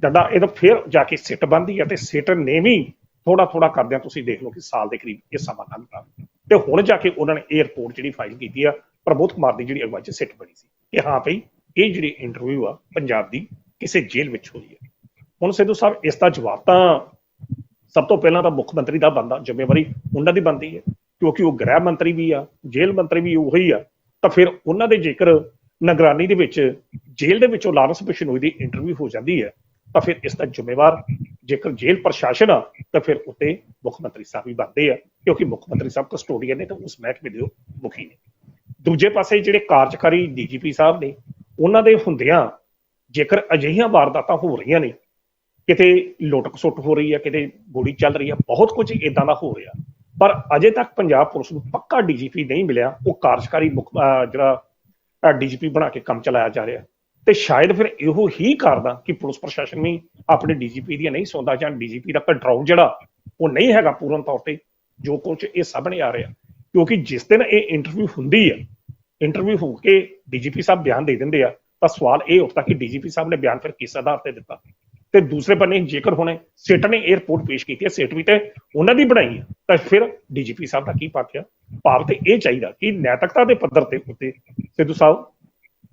ਡੰਡਾ ਇਹ ਤਾਂ ਫਿਰ ਜਾ ਕੇ ਸਿੱਟ ਬੰਦੀ ਆ ਤੇ ਸਿੱਟ ਨੇ ਵੀ ਥੋੜਾ ਥੋੜਾ ਕਰਦਿਆਂ ਤੁਸੀਂ ਦੇਖ ਲਓ ਕਿ ਸਾਲ ਦੇ ਕਰੀਬ ਇਹ ਸਮਾਂ ਲੰਘਦਾ ਤੇ ਹੁਣ ਜਾ ਕੇ ਉਹਨਾਂ ਨੇ ਇਹ ਰਿਪੋਰਟ ਜਿਹੜੀ ਫਾਈਲ ਕੀਤੀ ਆ ਪ੍ਰਬੋਧ ਕੁਮਾਰ ਦੀ ਜਿਹੜੀ ਅਗਵਾਈ 'ਚ ਸਿੱਟ ਬਣੀ ਸੀ। ਕਿ ਹਾਂ ਭਈ ਇਹ ਜਿਹੜੀ ਇੰਟਰਵਿਊ ਆ ਪੰਜਾਬ ਦੀ ਕਿਸੇ ਜੇਲ੍ਹ ਵਿੱਚ ਹੋਈ ਹੈ। ਹੁਣ ਸਿੱਧੂ ਸਾਹਿਬ, ਇਸ ਦਾ ਜਵਾਬ ਤਾਂ ਸਭ ਤੋਂ ਪਹਿਲਾਂ ਤਾਂ ਮੁੱਖ ਮੰਤਰੀ ਦਾ ਬੰਦਾ, ਜ਼ਿੰਮੇਵਾਰੀ ਉਹਨਾਂ ਦੀ ਬਣਦੀ ਹੈ। ਕਿਉਂਕਿ ਉਹ ਗ੍ਰਹਿ ਮੰਤਰੀ ਵੀ ਆ, ਜੇਲ੍ਹ ਮੰਤਰੀ ਵੀ ਉਹੀ ਆ। ਤਾਂ ਫਿਰ ਉਹਨਾਂ ਦੇ ਜੇਕਰ ਨਿਗਰਾਨੀ ਦੇ ਵਿੱਚ ਜੇਲ੍ਹ ਦੇ ਵਿੱਚੋਂ ਲਾਰੈਂਸ ਬਿਸ਼ਨੋਈ ਦੀ ਇੰਟਰਵਿਊ ਹੋ ਜਾਂਦੀ ਹੈ, ਤਾਂ ਫਿਰ ਇਸ ਦਾ ਜ਼ਿੰਮੇਵਾਰ ਜੇਕਰ ਜੇਲ੍ਹ ਪ੍ਰਸ਼ਾਸਨ ਆ, ਤਾਂ ਫਿਰ ਉੱਤੇ ਮੁੱਖ ਮੰਤਰੀ ਸਾਹਿਬ ਵੀ ਬਣਦੇ ਆ, ਕਿਉਂਕਿ ਮੁੱਖ ਮੰਤਰੀ ਸਾਹਿਬ ਕਸਟੋਡੀਅਨ ਨੇ ਤਾਂ ਉਸ ਮਹਿਕਮੇ ਦੇ ਉਹ ਮੁਖੀ ਨੇ। ਦੂਜੇ ਪਾਸੇ ਜਿਹੜੇ ਕਾਰਜਕਾਰੀ ਡੀਜੀਪੀ ਸਾਹਿਬ ਨੇ, ਉਹਨਾਂ ਦੇ ਹੁੰਦਿਆਂ ਜੇਕਰ ਅਜਿਹੀਆਂ ਵਾਰਦਾਤਾਂ ਹੋ ਰਹੀਆਂ ਨੇ, ਕਿਤੇ ਲੁੱਟ ਖਸੁੱਟ ਹੋ ਰਹੀ ਹੈ ਕਿਤੇ ਗੋਲੀ ਚੱਲ ਰਹੀ ਹੈ ਬਹੁਤ ਕੁਝ ਇਦਾਂ ਦਾ ਹੋ ਰਿਹਾ। ਪਰ ਅਜੇ ਤੱਕ ਪੰਜਾਬ ਪੁਲਿਸ ਨੂੰ ਪੱਕਾ ਡੀਜੀਪੀ ਨਹੀਂ ਮਿਲਿਆ, ਉਹ ਕਾਰਜਕਾਰੀ ਮੁੱਖ- ਅਹ ਜਿਹੜਾ ਡੀਜੀਪੀ ਬਣਾ ਕੇ ਕੰਮ ਚਲਾਇਆ ਜਾ ਰਿਹਾ। ਤੇ ਸ਼ਾਇਦ ਫਿਰ ਇਹੋ ਹੀ ਕਰਦਾ ਕਿ ਪੁਲਿਸ ਪ੍ਰਸ਼ਾਸਨ ਵੀ ਆਪਣੇ ਡੀਜੀਪੀ ਦੀਆਂ ਨਹੀਂ ਸੁਣਦਾ ਜਾਂ ਡੀਜੀਪੀ ਦਾ ਕੰਟਰੋਲ ਜਿਹੜਾ ਉਹ ਨਹੀਂ ਹੈਗਾ ਪੂਰਨ ਤੌਰ ਤੇ, ਜੋ ਕੁਝ ਇਹ ਸਾਹਮਣੇ ਆ ਰਿਹਾ। ਕਿਉਂਕਿ ਜਿਸ ਦਿਨ ਇਹ ਇੰਟਰਵਿਊ ਹੁੰਦੀ ਹੈ ਇੰਟਰਵਿਊ ਹੋ ਕੇ ਡੀਜੀਪੀ ਸਾਹਿਬ ਬਿਆਨ ਦੇ ਦਿੰਦੇ ਆ, ਤਾਂ ਸਵਾਲ ਇਹ ਉੱਠਦਾ ਕਿ ਡੀਜੀਪੀ ਸਾਹਿਬ ਨੇ ਬਿਆਨ ਫਿਰ ਕਿਸ ਆਧਾਰ ਤੇ ਦਿੱਤਾ। ਤੇ ਦੂਸਰੇ ਬੰਨੇ ਜੇਕਰ ਹੁਣੇ ਸਿੱਟ ਨੇ ਇਹ ਪੇਸ਼ ਕੀਤੀ ਹੈ ਸਿੱਟ ਵੀ ਤੇ ਉਹਨਾਂ ਦੀ ਬਣਾਈ ਹੈ ਤਾਂ ਫਿਰ ਡੀਜੀਪੀ ਸਾਹਿਬ ਦਾ ਕੀ ਪੱਖ ਆ? ਭਾਵ ਤੇ ਇਹ ਚਾਹੀਦਾ ਕਿ ਨੈਤਿਕਤਾ ਦੇ ਪੱਧਰ ਤੇ ਉੱਤੇ ਸਿੱਧੂ ਸਾਹਿਬ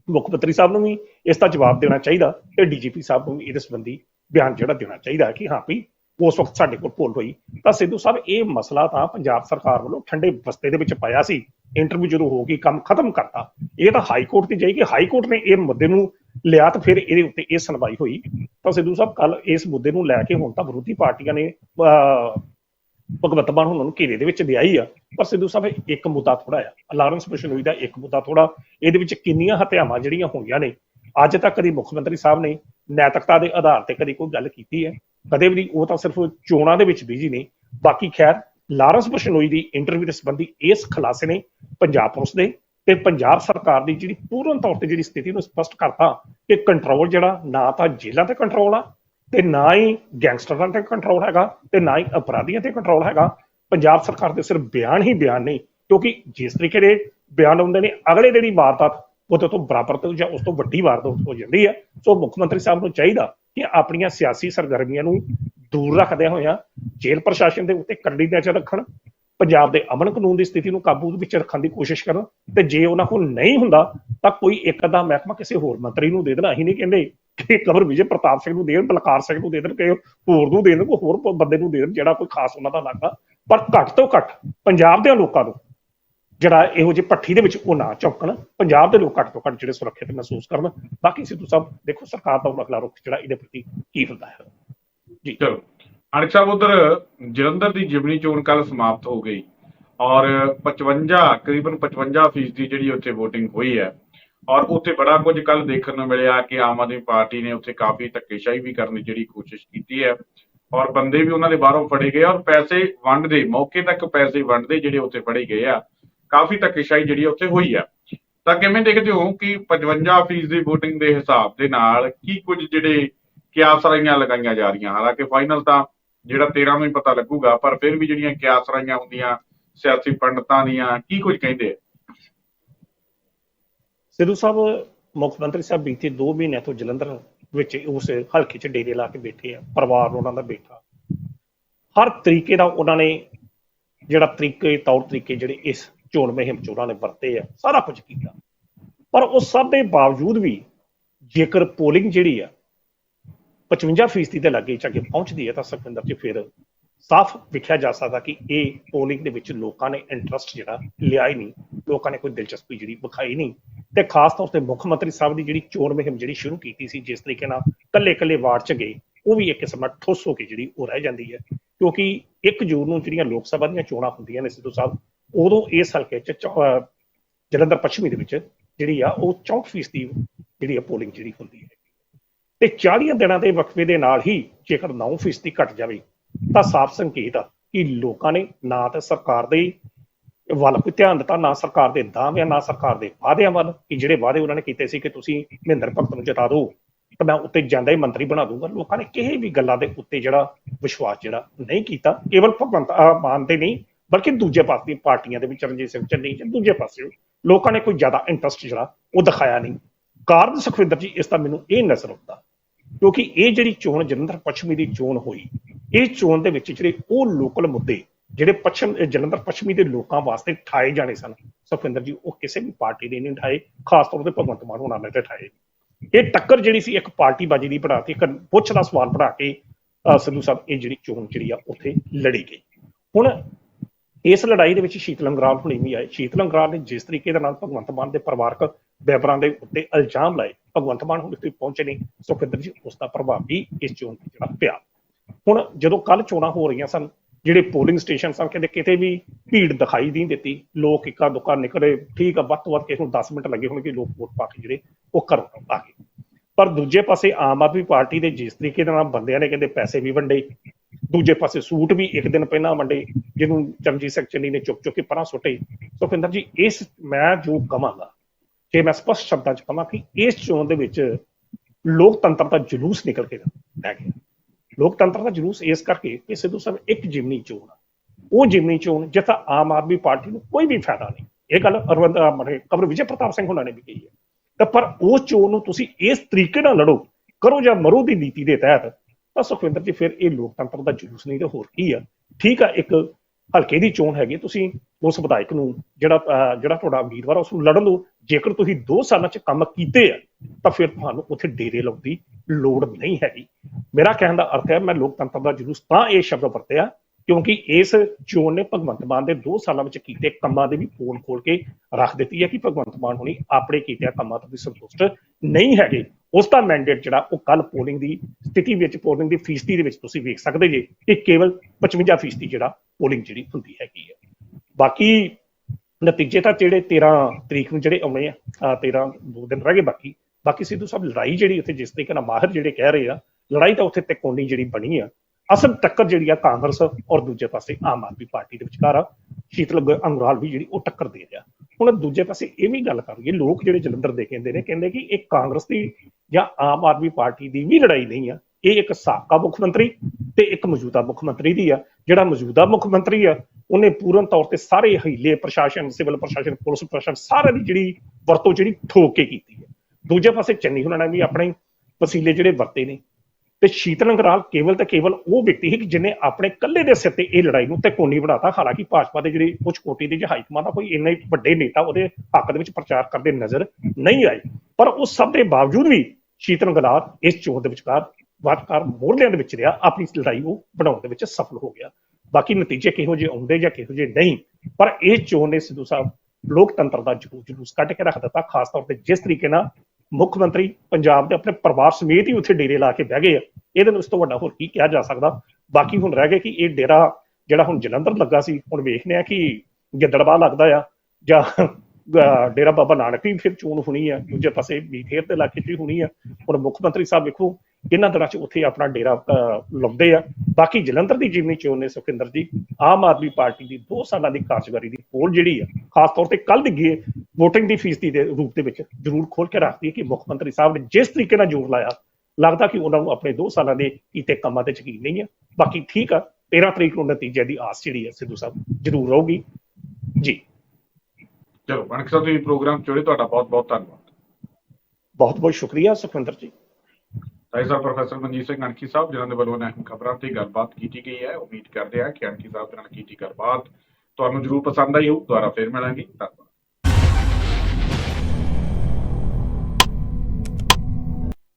ਮੁੱਖ ਮੰਤਰੀ ਸਾਹਿਬ ਨੂੰ ਵੀ ਇਸ ਦਾ ਜਵਾਬ ਦੇਣਾ ਚਾਹੀਦਾ ਤੇ ਡੀਜੀਪੀ ਸਾਹਿਬ ਨੂੰ ਵੀ ਇਹਦੇ ਸੰਬੰਧੀ ਬਿਆਨ ਜਿਹੜਾ ਦੇਣਾ ਚਾਹੀਦਾ ਕਿ ਹਾਂ ਵੀ ਉਸ ਵਕਤ ਸਾਡੇ ਕੋਲ ਭੁੱਲ ਹੋਈ। ਤਾਂ ਸਿੱਧੂ ਸਾਹਿਬ ਇਹ ਮਸਲਾ ਤਾਂ ਪੰਜਾਬ ਸਰਕਾਰ ਵੱਲੋਂ ਠੰਡੇ ਬਸਤੇ ਦੇ ਵਿੱਚ ਪਾਇਆ ਸੀ। ਇੰਟਰਵਿਊ ਜਦੋਂ ਹੋ ਗਈ ਕੰਮ ਖਤਮ ਕਰਤਾ। ਇਹ ਤਾਂ ਹਾਈ ਕੋਰਟ ਤੇ ਜਾਏਗੀ ਹਾਈ ਕੋਰਟ ਨੇ ਇਹ ਮੁੱਦੇ ਨੂੰ ਲਿਆ ਤਾਂ ਫਿਰ ਇਹਦੇ ਉੱਤੇ ਇਹ ਸੁਣਵਾਈ ਹੋਈ। ਤਾਂ ਸਿੱਧੂ ਸਾਹਿਬ ਕੱਲ ਇਸ ਮੁੱਦੇ ਨੂੰ ਲੈ ਕੇ ਹੁਣ ਤਾਂ ਵਿਰੋਧੀ ਪਾਰਟੀਆਂ ਨੇ ਅਹ, ਭਗਵੰਤ ਮਾਨ ਉਹਨਾਂ ਨੂੰ ਘੇਰੇ ਦੇ ਵਿੱਚ ਲਿਆਈ ਆ, ਪਰ ਸਿੱਧੂ ਸਾਹਿਬ ਇੱਕ ਮੁੱਦਾ ਥੋੜਾ ਆ, ਅਲਾਰੈਂਸ ਬਿਸ਼ਨੋਈ ਦਾ ਇੱਕ ਮੁੱਦਾ ਥੋੜਾ ਇਹਦੇ ਵਿੱਚ ਕਿੰਨੀਆਂ ਹਤਿਆਵਾਂ ਜਿਹੜੀਆਂ ਹੋਈਆਂ ਨੇ, ਅੱਜ ਤੱਕ ਕਦੀ ਮੁੱਖ ਮੰਤਰੀ ਸਾਹਿਬ ਨੇ ਨੈਤਿਕਤਾ ਦੇ ਆਧਾਰ ਤੇ ਕਦੀ ਕੋਈ ਗੱਲ ਕੀਤੀ ਹੈ, ਕਦੇ ਵੀ ਨਹੀਂ, ਉਹ ਤਾਂ ਸਿਰਫ ਚੋਣਾਂ ਦੇ ਵਿੱਚ ਬਿਜ਼ੀ ਨੇ, ਬਾਕੀ ਖੈਰ ਲਾਰੈਂਸ ਬਸ਼ਨੋਈ ਦੀ ਇੰਟਰਵਿਊ ਦੇ ਸੰਬੰਧੀ ਇਸ ਖੁਲਾਸੇ ਨੇ ਪੰਜਾਬ ਪੁਲਿਸ ਦੇ ਤੇ ਪੰਜਾਬ ਸਰਕਾਰ ਦੀ ਜਿਹੜੀ ਪੂਰਨ ਤੌਰ ਤੇ ਜਿਹੜੀ ਸਥਿਤੀ ਨੂੰ ਸਪਸ਼ਟ ਕਰਤਾ ਕਿ ਕੰਟਰੋਲ ਜਿਹੜਾ ਨਾ ਤਾਂ ਜੇਲ੍ਹਾਂ ਤੇ ਕੰਟਰੋਲ ਆ ਤੇ ਨਾ ਹੀ ਗੈਂਗਸਟਰਾਂ ਤੇ ਕੰਟਰੋਲ ਹੈਗਾ, ਤੇ ਨਾ ਹੀ ਅਪਰਾਧੀਆਂ ਤੇ ਕੰਟਰੋਲ ਹੈਗਾ। ਪੰਜਾਬ ਸਰਕਾਰ ਦੇ ਸਿਰਫ ਬਿਆਨ ਹੀ ਬਿਆਨ ਨਹੀਂ, ਕਿਉਂਕਿ ਜਿਸ ਤਰੀਕੇ ਦੇ ਬਿਆਨ ਆਉਂਦੇ ਨੇ, ਅਗਲੇ ਦਿਨ ਹੀ ਵਾਰਦਾਤ ਉਹਦੇ ਤੋਂ ਬਰਾਬਰ ਤੋਂ ਜਾਂ ਉਸ ਤੋਂ ਵੱਡੀ ਵਾਰਦਾਤ ਹੋ ਜਾਂਦੀ ਹੈ। ਸੋ ਮੁੱਖ ਮੰਤਰੀ ਸਾਹਿਬ ਨੂੰ ਚਾਹੀਦਾ ਕਿ ਆਪਣੀਆਂ ਸਿਆਸੀ ਸਰਗਰਮੀਆਂ ਨੂੰ ਦੂਰ ਰੱਖਦਿਆਂ ਹੋਇਆਂ ਜੇਲ੍ਹ ਪ੍ਰਸ਼ਾਸਨ ਦੇ ਉੱਤੇ ਕਰੜੀ ਨਜ਼ਰ ਰੱਖਣ, ਪੰਜਾਬ ਦੇ ਅਮਨ ਕਾਨੂੰਨ ਦੀ ਸਥਿਤੀ ਨੂੰ ਕਾਬੂ ਵਿੱਚ ਰੱਖਣ ਦੀ ਕੋਸ਼ਿਸ਼ ਕਰਨ, ਤੇ ਜੇ ਉਹਨਾਂ ਕੋਲ ਨਹੀਂ ਹੁੰਦਾ, ਤਾਂ ਕੋਈ ਇੱਕ ਅੱਧਾ ਮਹਿਕਮਾ ਕਿਸੇ ਹੋਰ ਮੰਤਰੀ ਨੂੰ ਦੇ ਦੇਣਾ। ਅਸੀਂ ਨਹੀਂ ਕਹਿੰਦੇ ਕਿ ਕਮਰ ਵਿਜੇ ਪ੍ਰਤਾਪ ਸਿੰਘ ਨੂੰ ਦੇਣ, ਬਲਕਾਰ ਸਿੰਘ ਨੂੰ ਦੇ ਦੇਣ ਕਿ ਹੋਰ ਨੂੰ ਦੇ ਦੇਣ, ਕੋਈ ਹੋਰ ਬੰਦੇ ਨੂੰ ਦੇ ਦੇਣ, ਜਿਹੜਾ ਕੋਈ ਖਾਸ ਉਹਨਾਂ ਦਾ ਲੱਗਦਾ ਪਰ ਘੱਟ ਤੋਂ ਘੱਟ ਪੰਜਾਬ ਦੇ ਲੋਕਾਂ ਨੂੰ ਜਿਹੜਾ ਇਹੋ ਜਿਹੀ ਪੱਠੀ ਦੇ ਵਿੱਚ ਉਹ ਨਾ ਚੌਕਣ। ਪੰਜਾਬ ਦੇ ਲੋਕ ਘੱਟ ਤੋਂ ਘੱਟ ਜਿਹੜੇ ਸੁਰੱਖਿਅਤ ਮਹਿਸੂਸ ਕਰਨ। ਬਾਕੀ ਸਿੱਧੂ ਸਾਹਿਬ, ਦੇਖੋ ਸਰਕਾਰ ਦਾ ਅਗਲਾ ਰੁਖ ਜਿਹੜਾ ਇਹਦੇ ਪ੍ਰਤੀ ਕੀ ਹੁੰਦਾ ਹੈ। ਜੀ। ਚਲੋ। ਅਨਿਕ ਸਾਹਿਬ, ਉਧਰ ਜਲੰਧਰ ਦੀ ਜਿਮਨੀ ਚੋਣ ਕੱਲ ਸਮਾਪਤ ਹੋ ਗਈ। ਔਰ 55 ਕਰੀਬਨ 55 ਫੀਸਦੀ ਜਿਹੜੀ ਉੱਥੇ VOTING ਹੋਈ ਹੈ ਔਰ ਉੱਥੇ ਬੜਾ ਕੁਝ ਕੱਲ ਦੇਖਣ ਨੂੰ ਮਿਲਿਆ ਕਿ ਆਮ ਆਦਮੀ ਪਾਰਟੀ ਨੇ ਉੱਥੇ ਕਾਫੀ ਧੱਕੇਸ਼ਾਹੀ ਵੀ ਕਰਨ ਦੀ ਜਿਹੜੀ ਕੋਸ਼ਿਸ਼ ਕੀਤੀ ਹੈ। ਔਰ ਬੰਦੇ ਵੀ ਉਹਨਾਂ ਦੇ ਬਾਹਰੋਂ ਫੜੇ ਗਏ ਔਰ ਪੈਸੇ ਵੰਡਦੇ, ਮੌਕੇ ਤੱਕ ਪੈਸੇ ਵੰਡਦੇ ਜਿਹੜੇ ਉੱਥੇ ਫੜੇ ਗਏ ਆ, ਕਾਫੀ ਧੱਕੇਸ਼ਾਹੀ ਜਿਹੜੀ ਉੱਥੇ ਹੋਈ ਆ। ਤਾਂ ਕਿਵੇਂ ਦੇਖਦੇ ਹੋ ਕਿ 55% ਦੀ VOTING ਦੇ ਹਿਸਾਬ ਦੇ ਨਾਲ ਕੀ ਕੁਝ ਜਿਹੜੇ ਕਿਆਸਰਾਈਆਂ ਲਗਾਈਆਂ ਜਾ ਰਹੀਆਂ? ਹਾਲਾਂਕਿ ਫਾਈਨਲ ਤਾਂ ਜਿਹੜਾ 13 ਨੂੰ ਹੀ ਪਤਾ ਲੱਗੂਗਾ, ਪਰ ਫਿਰ ਵੀ ਜਿਹੜੀਆਂ ਕਿਆਸਰਾਈਆਂ ਹੁੰਦੀਆਂ, ਸਿਆਸੀ ਪੰਡਤਾਂ ਦੀਆਂ, ਕੀ ਕੁਝ ਕਹਿੰਦੇ ਆ? ਸਿੱਧੂ ਸਾਹਿਬ, ਮੁੱਖ ਮੰਤਰੀ ਸਾਹਿਬ ਬੀਤੇ 2 ਮਹੀਨਿਆਂ ਤੋਂ ਜਲੰਧਰ ਵਿੱਚ ਉਸ ਹਲਕੇ 'ਚ ਡੇਰੇ ਲਾ ਕੇ ਬੈਠੇ ਆ, ਪਰਿਵਾਰ ਉਹਨਾਂ ਦਾ ਬੈਠਾ। ਹਰ ਤਰੀਕੇ ਦਾ ਉਹਨਾਂ ਨੇ ਜਿਹੜਾ ਤਰੀਕੇ, ਤੌਰ ਤਰੀਕੇ ਜਿਹੜੇ ਇਸ ਚੋਣ ਮੁਹਿੰਮ 'ਚ ਉਹਨਾਂ ਨੇ ਵਰਤੇ ਆ, ਸਾਰਾ ਕੁਝ ਕੀਤਾ। ਪਰ ਉਸ ਸਭ ਦੇ ਬਾਵਜੂਦ ਵੀ ਜੇਕਰ ਪੋਲਿੰਗ ਜਿਹੜੀ ਆ 55% ਦੇ ਲਾਗੇ ਚੱਕੇ ਪਹੁੰਚਦੀ ਹੈ ਤਾਂ ਸੁਖਵਿੰਦਰ ਜੀ ਫਿਰ ਸਾਫ਼ ਵਿਖਿਆ ਜਾ ਸਕਦਾ ਕਿ ਇਹ ਪੋਲਿੰਗ ਦੇ ਵਿੱਚ ਲੋਕਾਂ ਨੇ ਇੰਟਰਸਟ ਜਿਹੜਾ ਲਿਆ ਹੀ ਨਹੀਂ, ਲੋਕਾਂ ਨੇ ਕੋਈ ਦਿਲਚਸਪੀ ਜਿਹੜੀ ਵਿਖਾਈ ਨਹੀਂ ਤੇ ਖਾਸ ਤੌਰ ਤੇ ਮੁੱਖ ਮੰਤਰੀ ਸਾਹਿਬ ਦੀ ਜਿਹੜੀ ਚੋਣ ਮੁਹਿੰਮ ਜਿਹੜੀ ਸ਼ੁਰੂ ਕੀਤੀ ਸੀ, ਜਿਸ ਤਰੀਕੇ ਨਾਲ ਕੱਲੇ-ਕੱਲੇ ਵਾਰਡ 'ਚ ਗਏ, ਉਹ ਵੀ ਇੱਕ ਕਿਸਮ ਨਾਲ ਠੁੱਸ ਹੋ ਕੇ ਜਿਹੜੀ ਉਹ ਰਹਿ ਜਾਂਦੀ ਹੈ ਕਿਉਂਕਿ 1 ਜੂਨ ਨੂੰ ਜਿਹੜੀਆਂ ਲੋਕ ਸਭਾ ਦੀਆਂ ਚੋਣਾਂ ਹੁੰਦੀਆਂ ਨੇ ਸਿੱਧੂ ਸਾਹਿਬ, ਉਦੋਂ ਇਸ ਹਲਕੇ 'ਚ ਚੌ- ਅਹ ਜਲੰਧਰ ਪੱਛਮੀ ਦੇ ਵਿੱਚ ਜਿਹੜੀ ਆ, ਉਹ 64% ਦੀ ਜਿਹੜੀ ਆ ਪੋਲਿੰਗ ਜਿਹੜੀ ਹੁੰਦੀ ਹੈ ਤੇ 40 ਦਿਨਾਂ ਦੇ ਵਕਫੇ ਦੇ ਨਾਲ ਹੀ ਜੇਕਰ 9% ਦੀ ਘਟ ਜਾਵੇ ਤਾਂ ਸਾਫ਼ ਸੰਕੇਤ ਆ ਕਿ ਲੋਕਾਂ ਨੇ ਨਾ ਤਾਂ ਸਰਕਾਰ ਦੇ ਵੱਲ ਕੋਈ ਧਿਆਨ ਦਿੱਤਾ, ਨਾ ਸਰਕਾਰ ਦੇ ਦਾਅਵਿਆਂ ਨਾ ਸਰਕਾਰ ਦੇ ਵਾਅਦਿਆਂ ਵੱਲ ਕਿ ਜਿਹੜੇ ਵਾਅਦੇ ਉਹਨਾਂ ਨੇ ਕੀਤੇ ਸੀ ਕਿ ਤੁਸੀਂ ਮਹਿੰਦਰ ਭਗਤ ਨੂੰ ਜਿਤਾ ਦਿਓ, ਤਾਂ ਮੈਂ ਉੱਤੇ ਜਾਂਦਾ ਹੀ ਮੰਤਰੀ ਬਣਾ ਦੂੰਗਾ ਲੋਕਾਂ ਨੇ ਕਿਸੇ ਵੀ ਗੱਲਾਂ ਦੇ ਉੱਤੇ ਜਿਹੜਾ ਵਿਸ਼ਵਾਸ ਜਿਹੜਾ ਨਹੀਂ ਕੀਤਾ, ਕੇਵਲ ਭਗਵੰਤ ਮਾਨ ਤੇ ਨਹੀਂ, ਬਲਕਿ ਦੂਜੇ ਪਾਸੇ ਪਾਰਟੀਆਂ ਦੇ ਵਿੱਚ ਰਣਜੀਤ ਸਿੰਘ ਚੰਨੀ ਜਾਂ ਦੂਜੇ ਪਾਸੇ ਲੋਕਾਂ ਨੇ ਕੋਈ ਜ਼ਿਆਦਾ ਇੰਟਰਸਟ ਜਿਹੜਾ ਉਹ ਦਿਖਾਇਆ ਨਹੀਂ। ਕਾਰਨ ਸੁਖਵਿੰਦਰ ਜੀ, ਇਸ ਦਾ ਮੈਨੂੰ ਇਹ ਨਜ਼ਰ ਆਉਂਦਾ, ਕਿਉਂਕਿ ਇਹ ਜਿਹੜੀ ਚੋਣ, ਜਲੰਧਰ ਪੱਛਮੀ ਦੀ ਚੋਣ ਹੋਈ ਇਹ ਚੋਣ ਦੇ ਵਿੱਚ ਜਿਹੜੇ ਉਹ ਲੋਕਲ ਮੁੱਦੇ, ਜਿਹੜੇ ਪੱਛਮ ਜਲੰਧਰ ਪੱਛਮੀ ਦੇ ਲੋਕਾਂ ਵਾਸਤੇ ਠਾਏ ਜਾਣੇ ਸਨ। ਸੁਖਵਿੰਦਰ ਜੀ, ਉਹ ਕਿਸੇ ਵੀ ਪਾਰਟੀ ਦੇ ਨਹੀਂ ਠਾਏ, ਖਾਸ ਤੌਰ ਤੇ ਭਗਵੰਤ ਮਾਨ ਹੋਣਾ ਨੇ ਠਾਏ। ਇਹ ਟੱਕਰ ਜਿਹੜੀ ਸੀ, ਇੱਕ ਪਾਰਟੀ ਬਾਜੀ ਦੀ ਬਣਾ ਕੇ, ਇੱਕ ਪੁੱਛ ਦਾ ਸਵਾਲ ਬਣਾ ਕੇ, ਅਹ ਸਿੱਧੂ ਸਾਹਿਬ, ਇਹ ਜਿਹੜੀ ਚੋਣ ਜਿਹੜੀ ਆ, ਉੱਥੇ ਲੜੀ ਗਈ। ਹੁਣ ਇਸ ਲੜਾਈ ਦੇ ਵਿੱਚ ਸ਼ੀਤਲ ਅੰਗਰਾਲ ਹੁਣੀ ਵੀ ਆਏ। ਸ਼ੀਤਲ ਅੰਗਰਾਲ ਨੇ ਜਿਸ ਤਰੀਕੇ ਦੇ ਨਾਲ ਭਗਵੰਤ ਮਾਨ ਦੇ ਪਰਿਵਾਰਕ ਮੈਂਬਰਾਂ ਦੇ ਉੱਤੇ ਇਲਜ਼ਾਮ ਲਾਏ। ਭਗਵੰਤ ਮਾਨ ਹੁਣ ਇੱਥੇ ਪਹੁੰਚੇ ਨਹੀਂ ਸੁਖਵਿੰਦਰ ਜੀ, ਉਸ ਦਾ ਪ੍ਰਭਾਵ ਵੀ ਇਸ ਚੋਣ ਤੇ ਜਿਹੜਾ ਪਿਆ। ਹੁਣ ਜਦੋਂ ਕੱਲ ਚੋਣਾਂ ਹੋ ਰਹੀਆਂ ਸਨ, ਜਿਹੜੇ ਪੋਲਿੰਗ ਸਟੇਸ਼ਨ ਸਨ, ਕਹਿੰਦੇ ਕਿਤੇ ਵੀ ਭੀੜ ਦਿਖਾਈ ਨਹੀਂ ਦਿੱਤੀ, ਲੋਕ ਇੱਕਾ ਦੁੱਕਾ ਨਿਕਲੇ, ਠੀਕ ਆ, ਵੱਧ ਤੋਂ ਵੱਧ ਕਿਸੇ ਨੂੰ 10 ਮਿੰਟ ਲੱਗੇ ਹੋਣਗੇ, ਲੋਕ ਵੋਟ ਪਾ ਕੇ ਜਿਹੜੇ ਉਹ ਘਰੋਂ ਆ ਗਏ। ਪਰ ਦੂਜੇ ਪਾਸੇ ਆਮ ਆਦਮੀ ਪਾਰਟੀ ਦੇ ਜਿਸ ਤਰੀਕੇ ਨਾਲ ਬੰਦਿਆਂ ਨੇ ਕਹਿੰਦੇ ਪੈਸੇ ਵੀ ਵੰਡੇ, ਦੂਜੇ ਪਾਸੇ ਸੂਟ ਵੀ ਇੱਕ ਦਿਨ ਪਹਿਲਾਂ ਵੰਡੇ, ਜਿਹਨੂੰ ਚਰਨਜੀਤ ਸਿੰਘ ਚੰਨੀ ਨੇ ਚੁੱਕ ਚੁੱਕ ਕੇ ਪਰਾਂ ਸੁੱਟੇ। ਸੁਖਿੰਦਰ ਜੀ, ਇਸ ਮੈਂ ਜੋ ਕਹਾਂਗਾ, ਜੇ ਮੈਂ ਸਪਸ਼ਟ ਸ਼ਬਦਾਂ ਚ ਕਹਾਂ ਕਿ ਇਸ ਚੋਣ ਦੇ ਵਿੱਚ ਲੋਕਤੰਤਰ ਦਾ ਜਲੂਸ ਨਿਕਲ ਕੇ ਲੈ ਗਿਆ। ਲੋਕਤੰਤਰ ਦਾ ਜਲੂਸ ਇਸ ਕਰਕੇ ਕਿ ਸਿੱਧੂ ਸਾਹਿਬ ਇੱਕ ਜਿਮਨੀ ਚੋਣ ਉਹ ਜਿਮਨੀ ਚੋਣ ਜਿੱਥਾ ਆਮ ਆਦਮੀ ਪਾਰਟੀ ਨੂੰ ਕੋਈ ਵੀ ਫਾਇਦਾ ਨਹੀਂ। ਇਹ ਗੱਲ ਅਰਵਿੰਦ ਮਰੇ ਕਬਰ ਵਿਜੇ ਪ੍ਰਤਾਪ ਸਿੰਘ ਹੁਣਾਂ ਨੇ ਵੀ ਕਹੀ ਹੈ। ਤਾਂ ਪਰ ਉਸ ਚੋਣ ਨੂੰ ਤੁਸੀਂ ਇਸ ਤਰੀਕੇ ਨਾਲ ਲੜੋ, ਕਰੋ ਜਾਂ ਮਰੋ ਦੀ ਨੀਤੀ ਦੇ ਤਹਿਤ, ਤਾਂ ਸੁਖਵਿੰਦਰ ਜੀ, ਫਿਰ ਇਹ ਲੋਕਤੰਤਰ ਦਾ ਜਲੂਸ ਨਹੀਂ ਤੇ ਹੋਰ ਕੀ ਆ। ਠੀਕ ਆ, ਇੱਕ ਹਲਕੇ ਦੀ ਚੋਣ ਹੈਗੀ ਤੁਸੀਂ ਉਸ ਵਿਧਾਇਕ ਨੂੰ ਜਿਹੜਾ ਜਿਹੜਾ ਤੁਹਾਡਾ ਉਮੀਦਵਾਰ ਆ, ਉਸ ਨੂੰ ਲੜਨ ਦਿਓ ਜੇਕਰ ਤੁਸੀਂ 2 ਸਾਲਾਂ ਚ ਕੰਮ ਕੀਤੇ ਆ ਤਾਂ ਫਿਰ ਤੁਹਾਨੂੰ ਉੱਥੇ ਡੇਰੇ ਲਾਉਣ ਦੀ ਲੋੜ ਨਹੀਂ ਹੈਗੀ। ਮੇਰਾ ਕਹਿਣ ਦਾ ਅਰਥ ਹੈ ਮੈਂ ਲੋਕਤੰਤਰ ਦਾ ਜਲੂਸ ਤਾਂ ਇਹ ਸ਼ਬਦ ਵਰਤਿਆ ਕਿਉਂਕਿ ਇਸ ਚੋਣ ਨੇ ਭਗਵੰਤ ਮਾਨ ਦੇ 2 ਸਾਲਾਂ ਵਿੱਚ ਕੀਤੇ ਕੰਮਾਂ ਦੇ ਵੀ ਪੋਲ ਖੋਲ ਕੇ ਰੱਖ ਦਿੱਤੀ ਹੈ ਕਿ ਭਗਵੰਤ ਮਾਨ ਹੁਣੀ ਆਪਣੇ ਕੀਤੇ ਕੰਮਾਂ ਤੋਂ ਵੀ ਸੰਤੁਸ਼ਟ ਨਹੀਂ ਹੈਗੇ। ਉਸ ਦਾ ਮੈਂਡੇਟ ਜਿਹੜਾ ਉਹ ਕੱਲ ਪੋਲਿੰਗ ਦੀ ਸਥਿਤੀ ਵਿੱਚ ਪੋਲਿੰਗ ਦੀ ਫੀਸਦੀ ਦੇ ਵਿੱਚ ਤੁਸੀਂ ਵੇਖ ਸਕਦੇ ਜੇ ਕਿ ਕੇਵਲ 55 ਫੀਸਦੀ ਜਿਹੜਾ ਪੋਲਿੰਗ ਜਿਹੜੀ ਹੁੰਦੀ ਹੈਗੀ ਹੈ। ਬਾਕੀ ਨਤੀਜੇ ਤਾਂ ਜਿਹੜੇ 13 ਤਰੀਕ ਨੂੰ ਜਿਹੜੇ ਆਉਣੇ ਆ ਅਹ 13 ਦੋ ਦਿਨ ਰਹਿ ਗਏ ਬਾਕੀ ਬਾਕੀ ਸਿੱਧੂ ਸਾਹਿਬ ਲੜਾਈ ਜਿਹੜੀ ਉੱਥੇ ਜਿਸ ਤਰੀਕੇ ਨਾਲ ਮਾਹਰ ਜਿਹੜੇ ਕਹਿ ਰਹੇ ਆ, ਲੜਾਈ ਤਾਂ ਉੱਥੇ ਤਿਕੋਣੀ ਜਿਹੜੀ ਬਣੀ ਆ, ਅਸਲ ਟੱਕਰ ਜਿਹੜੀ ਆ ਕਾਂਗਰਸ ਔਰ ਦੂਜੇ ਪਾਸੇ ਆਮ ਆਦਮੀ ਪਾਰਟੀ ਦੇ ਵਿਚਕਾਰ ਆ, ਸ਼ੀਤਲ ਅੰਗਰਾਲ ਵੀ ਜਿਹੜੀ ਉਹ ਟੱਕਰ ਦੇ ਰਿਹਾ। ਹੁਣ ਦੂਜੇ ਪਾਸੇ ਇਹ ਵੀ ਗੱਲ ਕਰੀਏ, ਲੋਕ ਜਿਹੜੇ ਜਲੰਧਰ ਦੇ ਕਹਿੰਦੇ ਨੇ, ਕਹਿੰਦੇ ਕਿ ਇਹ ਕਾਂਗਰਸ ਦੀ ਜਾਂ ਆਮ ਆਦਮੀ ਪਾਰਟੀ ਦੀ ਵੀ ਲੜਾਈ ਨਹੀਂ ਆ ਇਹ ਇੱਕ ਸਾਬਕਾ ਮੁੱਖ ਮੰਤਰੀ ਤੇ ਇੱਕ ਮੌਜੂਦਾ ਮੁੱਖ ਮੰਤਰੀ ਦੀ ਆ। ਜਿਹੜਾ ਮੌਜੂਦਾ ਮੁੱਖ ਮੰਤਰੀ ਆ, ਉਹਨੇ ਪੂਰਨ ਤੌਰ ਤੇ ਸਾਰੇ ਹੀਲੇ ਪ੍ਰਸ਼ਾਸਨ, ਸਿਵਲ ਪ੍ਰਸ਼ਾਸਨ, ਪੁਲਿਸ ਪ੍ਰਸ਼ਾਸਨ ਸਾਰੇ ਦੀ ਜਿਹੜੀ ਵਰਤੋਂ ਜਿਹੜੀ ਠੋਕ ਕੇ ਕੀਤੀ ਹੈ ਦੂਜੇ ਪਾਸੇ ਚੰਨੀ ਹੁਣਾਂ ਨੇ ਵੀ ਆਪਣੇ ਵਸੀਲੇ ਜਿਹੜੇ ਵਰਤੇ ਨੇ। ਤੇ ਸ਼ੀਤਲ ਅੰਗਰਾਲ ਕੇਵਲ ਤੇ ਕੇਵਲ ਉਹ ਵਿਅਕਤੀ ਹੈ ਕਿ ਜਿਹਨੇ ਆਪਣੇ ਕੱਲੇ ਦੇ ਸਿਰ ਤੇ ਇਹ ਲੜਾਈ ਨੂੰ ਤੇ ਕੋਨੀ ਬਣਾਤਾ। ਹਾਲਾਂਕਿ ਭਾਜਪਾ ਦੇ ਜਿਹੜੇ ਉੱਚ ਕੋਟੀ ਦੇ ਜਾਂ ਹਾਈਕਮਾਂਡ ਕੋਈ ਇੰਨੇ ਵੱਡੇ ਨੇਤਾ ਉਹਦੇ ਹੱਕ ਦੇ ਵਿੱਚ ਪ੍ਰਚਾਰ ਕਰਦੇ ਨਜ਼ਰ ਨਹੀਂ ਆਏ। ਪਰ ਉਸ ਸਭ ਦੇ ਬਾਵਜੂਦ ਵੀ ਸ਼ੀਤਲ ਅੰਗਰਾਲ ਇਸ ਚੋਣ ਦੇ ਵਿਚਕਾਰ ਵਾਟਕਾਰ ਮੋਰਲਿਆਂ ਦੇ ਵਿੱਚ ਰਿਹਾ, ਆਪਣੀ ਲੜਾਈ ਉਹ ਬਣਾਉਣ ਦੇ ਵਿੱਚ ਸਫਲ ਹੋ ਗਿਆ। ਬਾਕੀ ਨਤੀਜੇ ਕਿਹੋ ਜਿਹੇ ਆਉਂਦੇ ਜਾਂ ਕਿਹੋ ਜਿਹੇ ਨਹੀਂ, ਪਰ ਇਹ ਚੋਣ ਨੇ ਸਿੱਧੂ ਸਾਹਿਬ ਲੋਕਤੰਤਰ ਦਾ ਜਲੂਸ ਜਲੂਸ ਕੱਢ ਕੇ ਰੱਖ ਦਿੱਤਾ, ਖਾਸ ਤੌਰ ਤੇ ਜਿਸ ਤਰੀਕੇ ਨਾਲ ਮੁੱਖ ਮੰਤਰੀ ਪੰਜਾਬ ਦੇ ਆਪਣੇ ਪਰਿਵਾਰ ਸਮੇਤ ਹੀ ਉੱਥੇ ਡੇਰੇ ਲਾ ਕੇ ਬਹਿ ਗਏ ਆ। ਇਹਦੇ ਨੂੰ ਇਸ ਤੋਂ ਵੱਡਾ ਹੋਰ ਕੀ ਕਿਹਾ ਜਾ ਸਕਦਾ? ਬਾਕੀ ਹੁਣ ਰਹਿ ਗਿਆ ਕਿ ਇਹ ਡੇਰਾ ਜਿਹੜਾ ਹੁਣ ਜਲੰਧਰ ਲੱਗਾ ਸੀ, ਹੁਣ ਵੇਖਦੇ ਆ ਕਿ ਗਿੱਦੜਵਾ ਲੱਗਦਾ ਆ ਜਾਂ ਡੇਰਾ ਬਾਬਾ ਨਾਨਕ ਵੀ ਫਿਰ ਚੋਣ ਹੋਣੀ ਆ, ਦੂਜੇ ਪਾਸੇ ਮੀਠੇਰ ਦੇ ਇਲਾਕੇ 'ਚ ਵੀ ਹੋਣੀ ਆ। ਹੁਣ ਮੁੱਖ ਮੰਤਰੀ ਸਾਹਿਬ ਵੇਖੋ ਇਹਨਾਂ ਦਿਨਾਂ 'ਚ ਉੱਥੇ ਆਪਣਾ ਡੇਰਾ ਲਾਉਂਦੇ ਆ। ਬਾਕੀ ਜਲੰਧਰ ਦੀ ਜਿਮਨੀ ਚੋਣ ਨੇ ਸੁਖਿੰਦਰ ਜੀ ਆਮ ਆਦਮੀ ਪਾਰਟੀ ਦੀ 2 ਸਾਲਾਂ ਦੀ ਕਾਰਜਕਾਰੀ ਦੀ ਪੋਲ ਜਿਹੜੀ ਆ ਖਾਸ ਤੌਰ ਤੇ ਕੱਲ ਦੀ ਗੇ VOTING ਦੀ ਫੀਸਦੀ ਦੇ ਰੂਪ ਦੇ ਵਿੱਚ ਜ਼ਰੂਰ ਖੋਲ ਕੇ ਰੱਖਦੀ ਹੈ ਕਿ ਮੁੱਖ ਮੰਤਰੀ ਸਾਹਿਬ ਨੇ ਜਿਸ ਤਰੀਕੇ ਨਾਲ ਜ਼ੋਰ ਲਾਇਆ ਲੱਗਦਾ ਕਿ ਉਹਨਾਂ ਨੂੰ ਆਪਣੇ 2 ਸਾਲਾਂ ਦੇ ਕੀਤੇ ਕੰਮਾਂ ਤੇ ਯਕੀਨ ਨਹੀਂ ਹੈ ਬਾਕੀ ਠੀਕ ਆ 13 ਤਰੀਕ ਨੂੰ ਨਤੀਜੇ ਦੀ ਆਸ ਜਿਹੜੀ ਹੈ ਸਿੱਧੂ ਸਾਹਿਬ ਜ਼ਰੂਰ ਰਹੂਗੀ। ਜੀ। ਚਲੋ ਮਨਕ ਸਾਹਿਬ ਤੁਸੀਂ ਪ੍ਰੋਗਰਾਮ ਚੋੜੇ ਤੁਹਾਡਾ ਬਹੁਤ ਬਹੁਤ ਧੰਨਵਾਦ। ਬਹੁਤ ਬਹੁਤ ਸ਼ੁਕਰੀਆ ਸੁਖਵਿੰਦਰ ਜੀ। ਭਾਈ ਸਾਹਿਬ ਪ੍ਰੋਫੈਸਰ ਮਨਜੀਤ ਸਿੰਘ ਅਣਖੀ ਸਾਹਿਬ ਜਿਨ੍ਹਾਂ ਦੇ ਵੱਲੋਂ ਅਹਿਮ ਖਬਰਾਂ ਤੇ ਗੱਲਬਾਤ ਕੀਤੀ ਗਈ ਹੈ, ਉਮੀਦ ਕਰਦੇ ਹਾਂ ਕਿ ਅਣਖੀ ਸਾਹਿਬ ਦੇ ਨਾਲ ਕੀਤੀ ਗੱਲਬਾਤ ਤੁਹਾਨੂੰ ਜਰੂਰ ਪਸੰਦ ਆਈ ਹੋਊ। ਦੁਬਾਰਾ ਫੇਰ ਮਿਲਾਂਗੇ। ਧੰਨਵਾਦ।